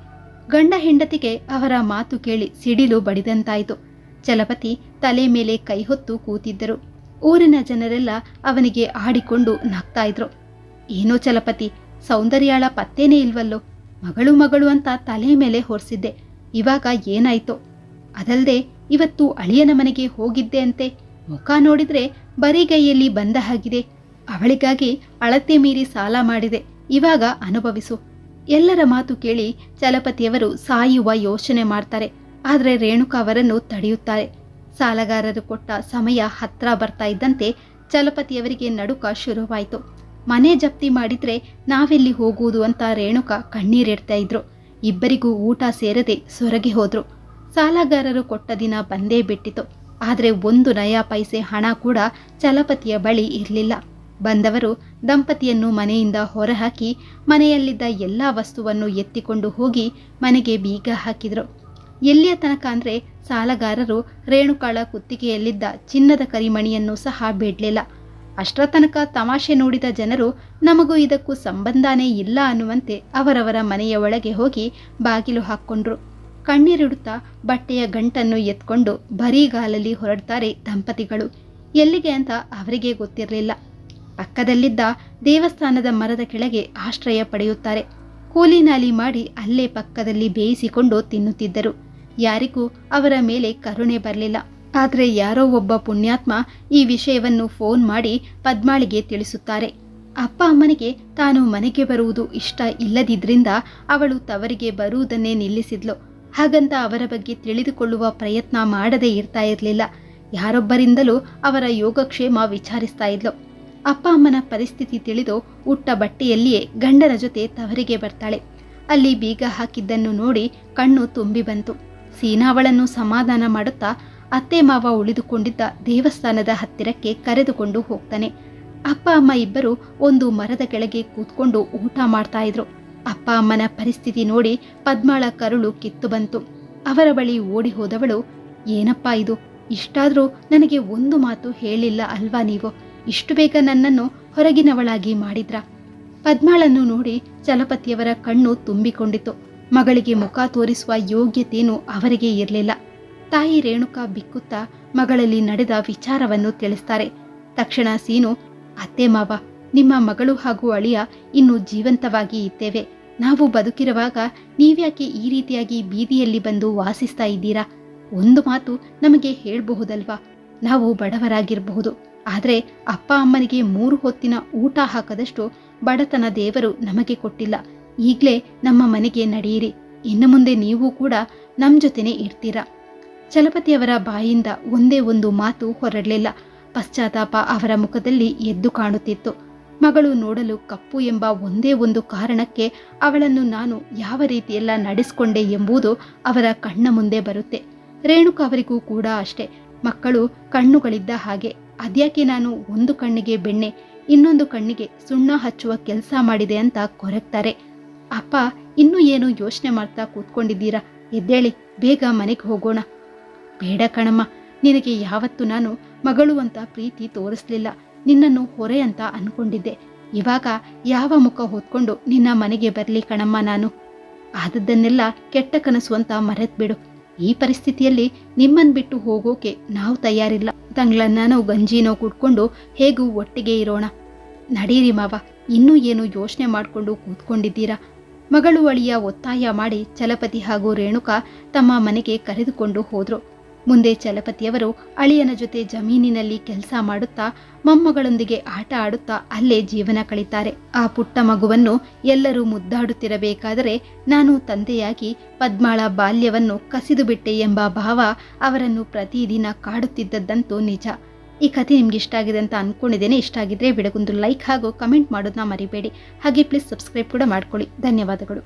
ಗಂಡ ಹೆಂಡತಿಗೆ ಅವರ ಮಾತು ಕೇಳಿ ಸಿಡಿಲು ಬಡಿದಂತಾಯಿತು. ಚಲಪತಿ ತಲೆ ಮೇಲೆ ಕೈ ಹೊತ್ತು ಕೂತಿದ್ದರು. ಊರಿನ ಜನರೆಲ್ಲ ಅವನಿಗೆ ಆಡಿಕೊಂಡು ನಗ್ತಾ ಇದ್ರು. ಏನೋ ಚಲಪತಿ, ಸೌಂದರ್ಯಾಳ ಪತ್ತೇನೇ ಇಲ್ವಲ್ಲೋ? ಮಗಳು ಮಗಳು ಅಂತ ತಲೆ ಮೇಲೆ ಹೊರಿಸಿದ್ದೆ. ಇವಾಗ ಏನಾಯ್ತೋ? ಅದಲ್ದೆ ಇವತ್ತು ಅಳಿಯನ ಮನೆಗೆ ಹೋಗಿದ್ದೆ ಅಂತೆ. ಮುಖ ನೋಡಿದ್ರೆ ಬರಿಗೈಯಲ್ಲಿ ಬಂದ ಹಾಗಿದೆ. ಅವಳಿಗಾಗಿ ಅಳತೆ ಮೀರಿ ಸಾಲ ಮಾಡಿದೆ. ಇವಾಗ ಅನುಭವಿಸು. ಎಲ್ಲರ ಮಾತು ಕೇಳಿ ಚಲಪತಿಯವರು ಸಾಯುವ ಯೋಚನೆ ಮಾಡ್ತಾರೆ. ಆದರೆ ರೇಣುಕಾ ಅವರನ್ನು ತಡೆಯುತ್ತಾರೆ. ಸಾಲಗಾರರು ಕೊಟ್ಟ ಸಮಯ ಹತ್ರ ಬರ್ತಾ ಇದ್ದಂತೆ ಚಲಪತಿಯವರಿಗೆ ನಡುಕ ಶುರುವಾಯಿತು. ಮನೆ ಜಪ್ತಿ ಮಾಡಿದ್ರೆ ನಾವೆಲ್ಲಿ ಹೋಗುವುದು ಅಂತ ರೇಣುಕ ಕಣ್ಣೀರಿಡ್ತಾ ಇದ್ರು. ಇಬ್ಬರಿಗೂ ಊಟ ಸೇರದೆ ಸೊರಗಿ ಹೋದ್ರು. ಸಾಲಗಾರರು ಕೊಟ್ಟ ದಿನ ಬಂದೇ ಬಿಟ್ಟಿತು. ಆದರೆ ಒಂದು ನಯಾ ಪೈಸೆ ಹಣ ಕೂಡ ಚಲಪತಿಯ ಬಳಿ ಇರಲಿಲ್ಲ. ಬಂದವರು ದಂಪತಿಯನ್ನು ಮನೆಯಿಂದ ಹೊರಹಾಕಿ ಮನೆಯಲ್ಲಿದ್ದ ಎಲ್ಲ ವಸ್ತುವನ್ನು ಎತ್ತಿಕೊಂಡು ಹೋಗಿ ಮನೆಗೆ ಬೀಗ ಹಾಕಿದ್ರು. ಎಲ್ಲಿಯ ತನಕ ಅಂದರೆ ಸಾಲಗಾರರು ರೇಣುಕಾಳ ಕುತ್ತಿಗೆಯಲ್ಲಿದ್ದ ಚಿನ್ನದ ಕರಿಮಣಿಯನ್ನು ಸಹ ಬಿಡ್ಲಿಲ್ಲ. ಅಷ್ಟರ ತನಕ ತಮಾಷೆ ನೋಡಿದ ಜನರು, ನಮಗೂ ಇದಕ್ಕೂ ಸಂಬಂಧನೇ ಇಲ್ಲ ಅನ್ನುವಂತೆ ಅವರವರ ಮನೆಯ ಒಳಗೆ ಹೋಗಿ ಬಾಗಿಲು ಹಾಕ್ಕೊಂಡ್ರು. ಕಣ್ಣೀರಿಡುತ್ತಾ ಬಟ್ಟೆಯ ಗಂಟನ್ನು ಎತ್ಕೊಂಡು ಬರೀಗಾಲಲ್ಲಿ ಹೊರಡ್ತಾರೆ ದಂಪತಿಗಳು. ಎಲ್ಲಿಗೆ ಅಂತ ಅವರಿಗೆ ಗೊತ್ತಿರಲಿಲ್ಲ. ಪಕ್ಕದಲ್ಲಿದ್ದ ದೇವಸ್ಥಾನದ ಮರದ ಕೆಳಗೆ ಆಶ್ರಯ ಪಡೆಯುತ್ತಾರೆ. ಕೂಲಿನಾಲಿ ಮಾಡಿ ಅಲ್ಲೇ ಪಕ್ಕದಲ್ಲಿ ಬೇಯಿಸಿಕೊಂಡು ತಿನ್ನುತ್ತಿದ್ದರು. ಯಾರಿಗೂ ಅವರ ಮೇಲೆ ಕರುಣೆ ಬರಲಿಲ್ಲ. ಆದರೆ ಯಾರೋ ಒಬ್ಬ ಪುಣ್ಯಾತ್ಮ ಈ ವಿಷಯವನ್ನು ಫೋನ್ ಮಾಡಿ ಪದ್ಮಾಳಿಗೆ ತಿಳಿಸುತ್ತಾರೆ. ಅಪ್ಪ ಅಮ್ಮನಿಗೆ ತಾನು ಮನೆಗೆ ಬರುವುದು ಇಷ್ಟ ಇಲ್ಲದಿದ್ದರಿಂದ ಅವಳು ತವರಿಗೆ ಬರುವುದನ್ನೇ ನಿಲ್ಲಿಸಿದ್ಲು. ಹಾಗಂತ ಅವರ ಬಗ್ಗೆ ತಿಳಿದುಕೊಳ್ಳುವ ಪ್ರಯತ್ನ ಮಾಡದೇ ಇರ್ತಾ ಇರಲಿಲ್ಲ. ಯಾರೊಬ್ಬರಿಂದಲೂ ಅವರ ಯೋಗಕ್ಷೇಮ ವಿಚಾರಿಸ್ತಾ ಇದ್ಲು. ಅಪ್ಪ ಅಮ್ಮನ ಪರಿಸ್ಥಿತಿ ತಿಳಿದು ಉಟ್ಟ ಬಟ್ಟೆಯಲ್ಲಿಯೇ ಗಂಡನ ಜೊತೆ ತವರಿಗೆ ಬರ್ತಾಳೆ. ಅಲ್ಲಿ ಬೀಗ ಹಾಕಿದ್ದನ್ನು ನೋಡಿ ಕಣ್ಣು ತುಂಬಿ ಬಂತು. ಸೀನಾವಳನ್ನು ಸಮಾಧಾನ ಮಾಡುತ್ತಾ ಅತ್ತೆ ಮಾವ ಉಳಿದುಕೊಂಡಿದ್ದ ದೇವಸ್ಥಾನದ ಹತ್ತಿರಕ್ಕೆ ಕರೆದುಕೊಂಡು ಹೋಗ್ತಾನೆ. ಅಪ್ಪ, ಅಮ್ಮ ಇಬ್ಬರು ಒಂದು ಮರದ ಕೆಳಗೆ ಕೂತ್ಕೊಂಡು ಊಟ ಮಾಡ್ತಾ ಇದ್ರು. ಅಪ್ಪ, ಅಮ್ಮನ ಪರಿಸ್ಥಿತಿ ನೋಡಿ ಪದ್ಮಾಳ ಕರುಳು ಕಿತ್ತು ಬಂತು. ಅವರ ಬಳಿ ಓಡಿ ಹೋದವಳು, ಏನಪ್ಪಾ ಇದು? ಇಷ್ಟಾದ್ರೂ ನನಗೆ ಒಂದು ಮಾತು ಹೇಳಿಲ್ಲ ಅಲ್ವಾ ನೀವು? ಇಷ್ಟು ಬೇಗ ನನ್ನನ್ನು ಹೊರಗಿನವಳಾಗಿ ಮಾಡಿದ್ರ? ಪದ್ಮಾಳನ್ನು ನೋಡಿ ಚಲಪತಿಯವರ ಕಣ್ಣು ತುಂಬಿಕೊಂಡಿತು ಮಗಳಿಗೆ ಮುಖ ತೋರಿಸುವ ಯೋಗ್ಯತೆಯೂ ಅವರಿಗೆ ಇರಲಿಲ್ಲ. ತಾಯಿ ರೇಣುಕಾ ಬಿಕ್ಕುತ್ತಾ ಮಗಳಲ್ಲಿ ನಡೆದ ವಿಚಾರವನ್ನು ತಿಳಿಸ್ತಾರೆ. ತಕ್ಷಣ ಸೀನು, ಅತ್ತೆ ಮಾವ, ನಿಮ್ಮ ಮಗಳು ಹಾಗೂ ಅಳಿಯ ಇನ್ನು ಜೀವಂತವಾಗಿ ಇದ್ದೇವೆ. ನಾವು ಬದುಕಿರುವಾಗ ನೀವ್ಯಾಕೆ ಈ ರೀತಿಯಾಗಿ ಬೀದಿಯಲ್ಲಿ ಬಂದು ವಾಸಿಸ್ತಾ ಇದ್ದೀರಾ? ಒಂದು ಮಾತು ನಮಗೆ ಹೇಳಬಹುದಲ್ವಾ? ನಾವು ಬಡವರಾಗಿರಬಹುದು. ಆದರೆ ಅಪ್ಪ ಅಮ್ಮನಿಗೆ ಮೂರು ಹೊತ್ತಿನ ಊಟ ಹಾಕದಷ್ಟು ಬಡತನ ದೇವರು ನಮಗೆ ಕೊಟ್ಟಿಲ್ಲ. ಈಗಲೇ ನಮ್ಮ ಮನೆಗೆ ನಡೆಯಿರಿ. ಇನ್ನು ಮುಂದೆ ನೀವು ಕೂಡ ನಮ್ಮ ಜೊತೆನೇ ಇರ್ತೀರಾ? ಚಲಪತಿಯವರ ಬಾಯಿಂದ ಒಂದೇ ಒಂದು ಮಾತು ಹೊರಡಲಿಲ್ಲ. ಪಶ್ಚಾತ್ತಾಪ ಅವರ ಮುಖದಲ್ಲಿ ಎದ್ದು ಕಾಣುತ್ತಿತ್ತು. ಮಗಳು ನೋಡಲು ಕಪ್ಪು ಎಂಬ ಒಂದೇ ಒಂದು ಕಾರಣಕ್ಕೆ ಅವಳನ್ನು ನಾನು ಯಾವ ರೀತಿಯೆಲ್ಲ ನಡೆಸಿಕೊಂಡೆ ಎಂಬುದು ಅವರ ಕಣ್ಣ ಮುಂದೆ ಬರುತ್ತೆ. ರೇಣುಕ ಅವರಿಗೂ ಕೂಡ ಅಷ್ಟೇ. ಮಕ್ಕಳು ಕಣ್ಣುಗಳಿದ್ದ ಹಾಗೆ, ಅದ್ಯಾಕೆ ನಾನು ಒಂದು ಕಣ್ಣಿಗೆ ಬೆಣ್ಣೆ, ಇನ್ನೊಂದು ಕಣ್ಣಿಗೆ ಸುಣ್ಣ ಹಚ್ಚುವ ಕೆಲಸ ಮಾಡಿದೆ ಅಂತ ಕೊರಗ್ತಾರೆ. ಅಪ್ಪ, ಇನ್ನೂ ಏನು ಯೋಚನೆ ಮಾಡ್ತಾ ಕೂತ್ಕೊಂಡಿದ್ದೀರಾ? ಎದ್ದೇಳಿ, ಬೇಗ ಮನೆಗೆ ಹೋಗೋಣ. ಬೇಡ ಕಣಮ್ಮ, ನಿನಗೆ ಯಾವತ್ತು ನಾನು ಮಗಳು ಅಂತ ಪ್ರೀತಿ ತೋರಿಸ್ಲಿಲ್ಲ. ನಿನ್ನನ್ನು ಹೊರೆ ಅಂತ ಅನ್ಕೊಂಡಿದ್ದೆ. ಇವಾಗ ಯಾವ ಮುಖ ಹೊತ್ಕೊಂಡು ನಿನ್ನ ಮನೆಗೆ ಬರಲಿ ಕಣಮ್ಮ ನಾನು. ಆದದ್ದನ್ನೆಲ್ಲ ಕೆಟ್ಟ ಕನಸು ಅಂತ ಮರೆತ್ಬಿಡು. ಈ ಪರಿಸ್ಥಿತಿಯಲ್ಲಿ ನಿಮ್ಮನ್ ಬಿಟ್ಟು ಹೋಗೋಕೆ ನಾವು ತಯಾರಿಲ್ಲ. ತಂಗ್ಳನ್ನೋ ಗಂಜಿನೋ ಕುಟ್ಕೊಂಡು ಹೇಗೂ ಒಟ್ಟಿಗೆ ಇರೋಣ. ನಡೀರಿ ಮಾವ, ಇನ್ನೂ ಏನು ಯೋಚನೆ ಮಾಡಿಕೊಂಡು ಕೂತ್ಕೊಂಡಿದ್ದೀರಾ? ಮಗಳು ಅಳಿಯ ಒತ್ತಾಯ ಮಾಡಿ ಚಲಪತಿ ಹಾಗೂ ರೇಣುಕಾ ತಮ್ಮ ಮನೆಗೆ ಕರೆದುಕೊಂಡು ಹೋದ್ರು. ಮುಂದೆ ಚಲಪತಿಯವರು ಅಳಿಯನ ಜೊತೆ ಜಮೀನಿನಲ್ಲಿ ಕೆಲಸ ಮಾಡುತ್ತಾ ಮೊಮ್ಮಗಳೊಂದಿಗೆ ಆಟ ಆಡುತ್ತಾ ಅಲ್ಲೇ ಜೀವನ ಕಳೀತಾರೆ. ಆ ಪುಟ್ಟ ಮಗುವನ್ನು ಎಲ್ಲರೂ ಮುದ್ದಾಡುತ್ತಿರಬೇಕಾದರೆ ನಾನು ತಂದೆಯಾಗಿ ಪದ್ಮಾಳ ಬಾಲ್ಯವನ್ನು ಕಸಿದು ಬಿಟ್ಟೆ ಎಂಬ ಭಾವ ಅವರನ್ನು ಪ್ರತಿದಿನ ಕಾಡುತ್ತಿದ್ದದ್ದಂತೂ ನಿಜ. ಈ ಕಥೆ ನಿಮ್ಗೆ ಇಷ್ಟ ಆಗಿದೆ ಅಂತ ಅನ್ಕೊಂಡಿದ್ದೇನೆ. ಇಷ್ಟ ಆಗಿದ್ರೆ ಬಿಡಗೊಂದು ಲೈಕ್ ಹಾಗೂ ಕಮೆಂಟ್ ಮಾಡೋದನ್ನ ಮರಿಬೇಡಿ. ಹಾಗೆ ಪ್ಲೀಸ್ ಸಬ್ಸ್ಕ್ರೈಬ್ ಕೂಡ ಮಾಡ್ಕೊಳ್ಳಿ. ಧನ್ಯವಾದಗಳು.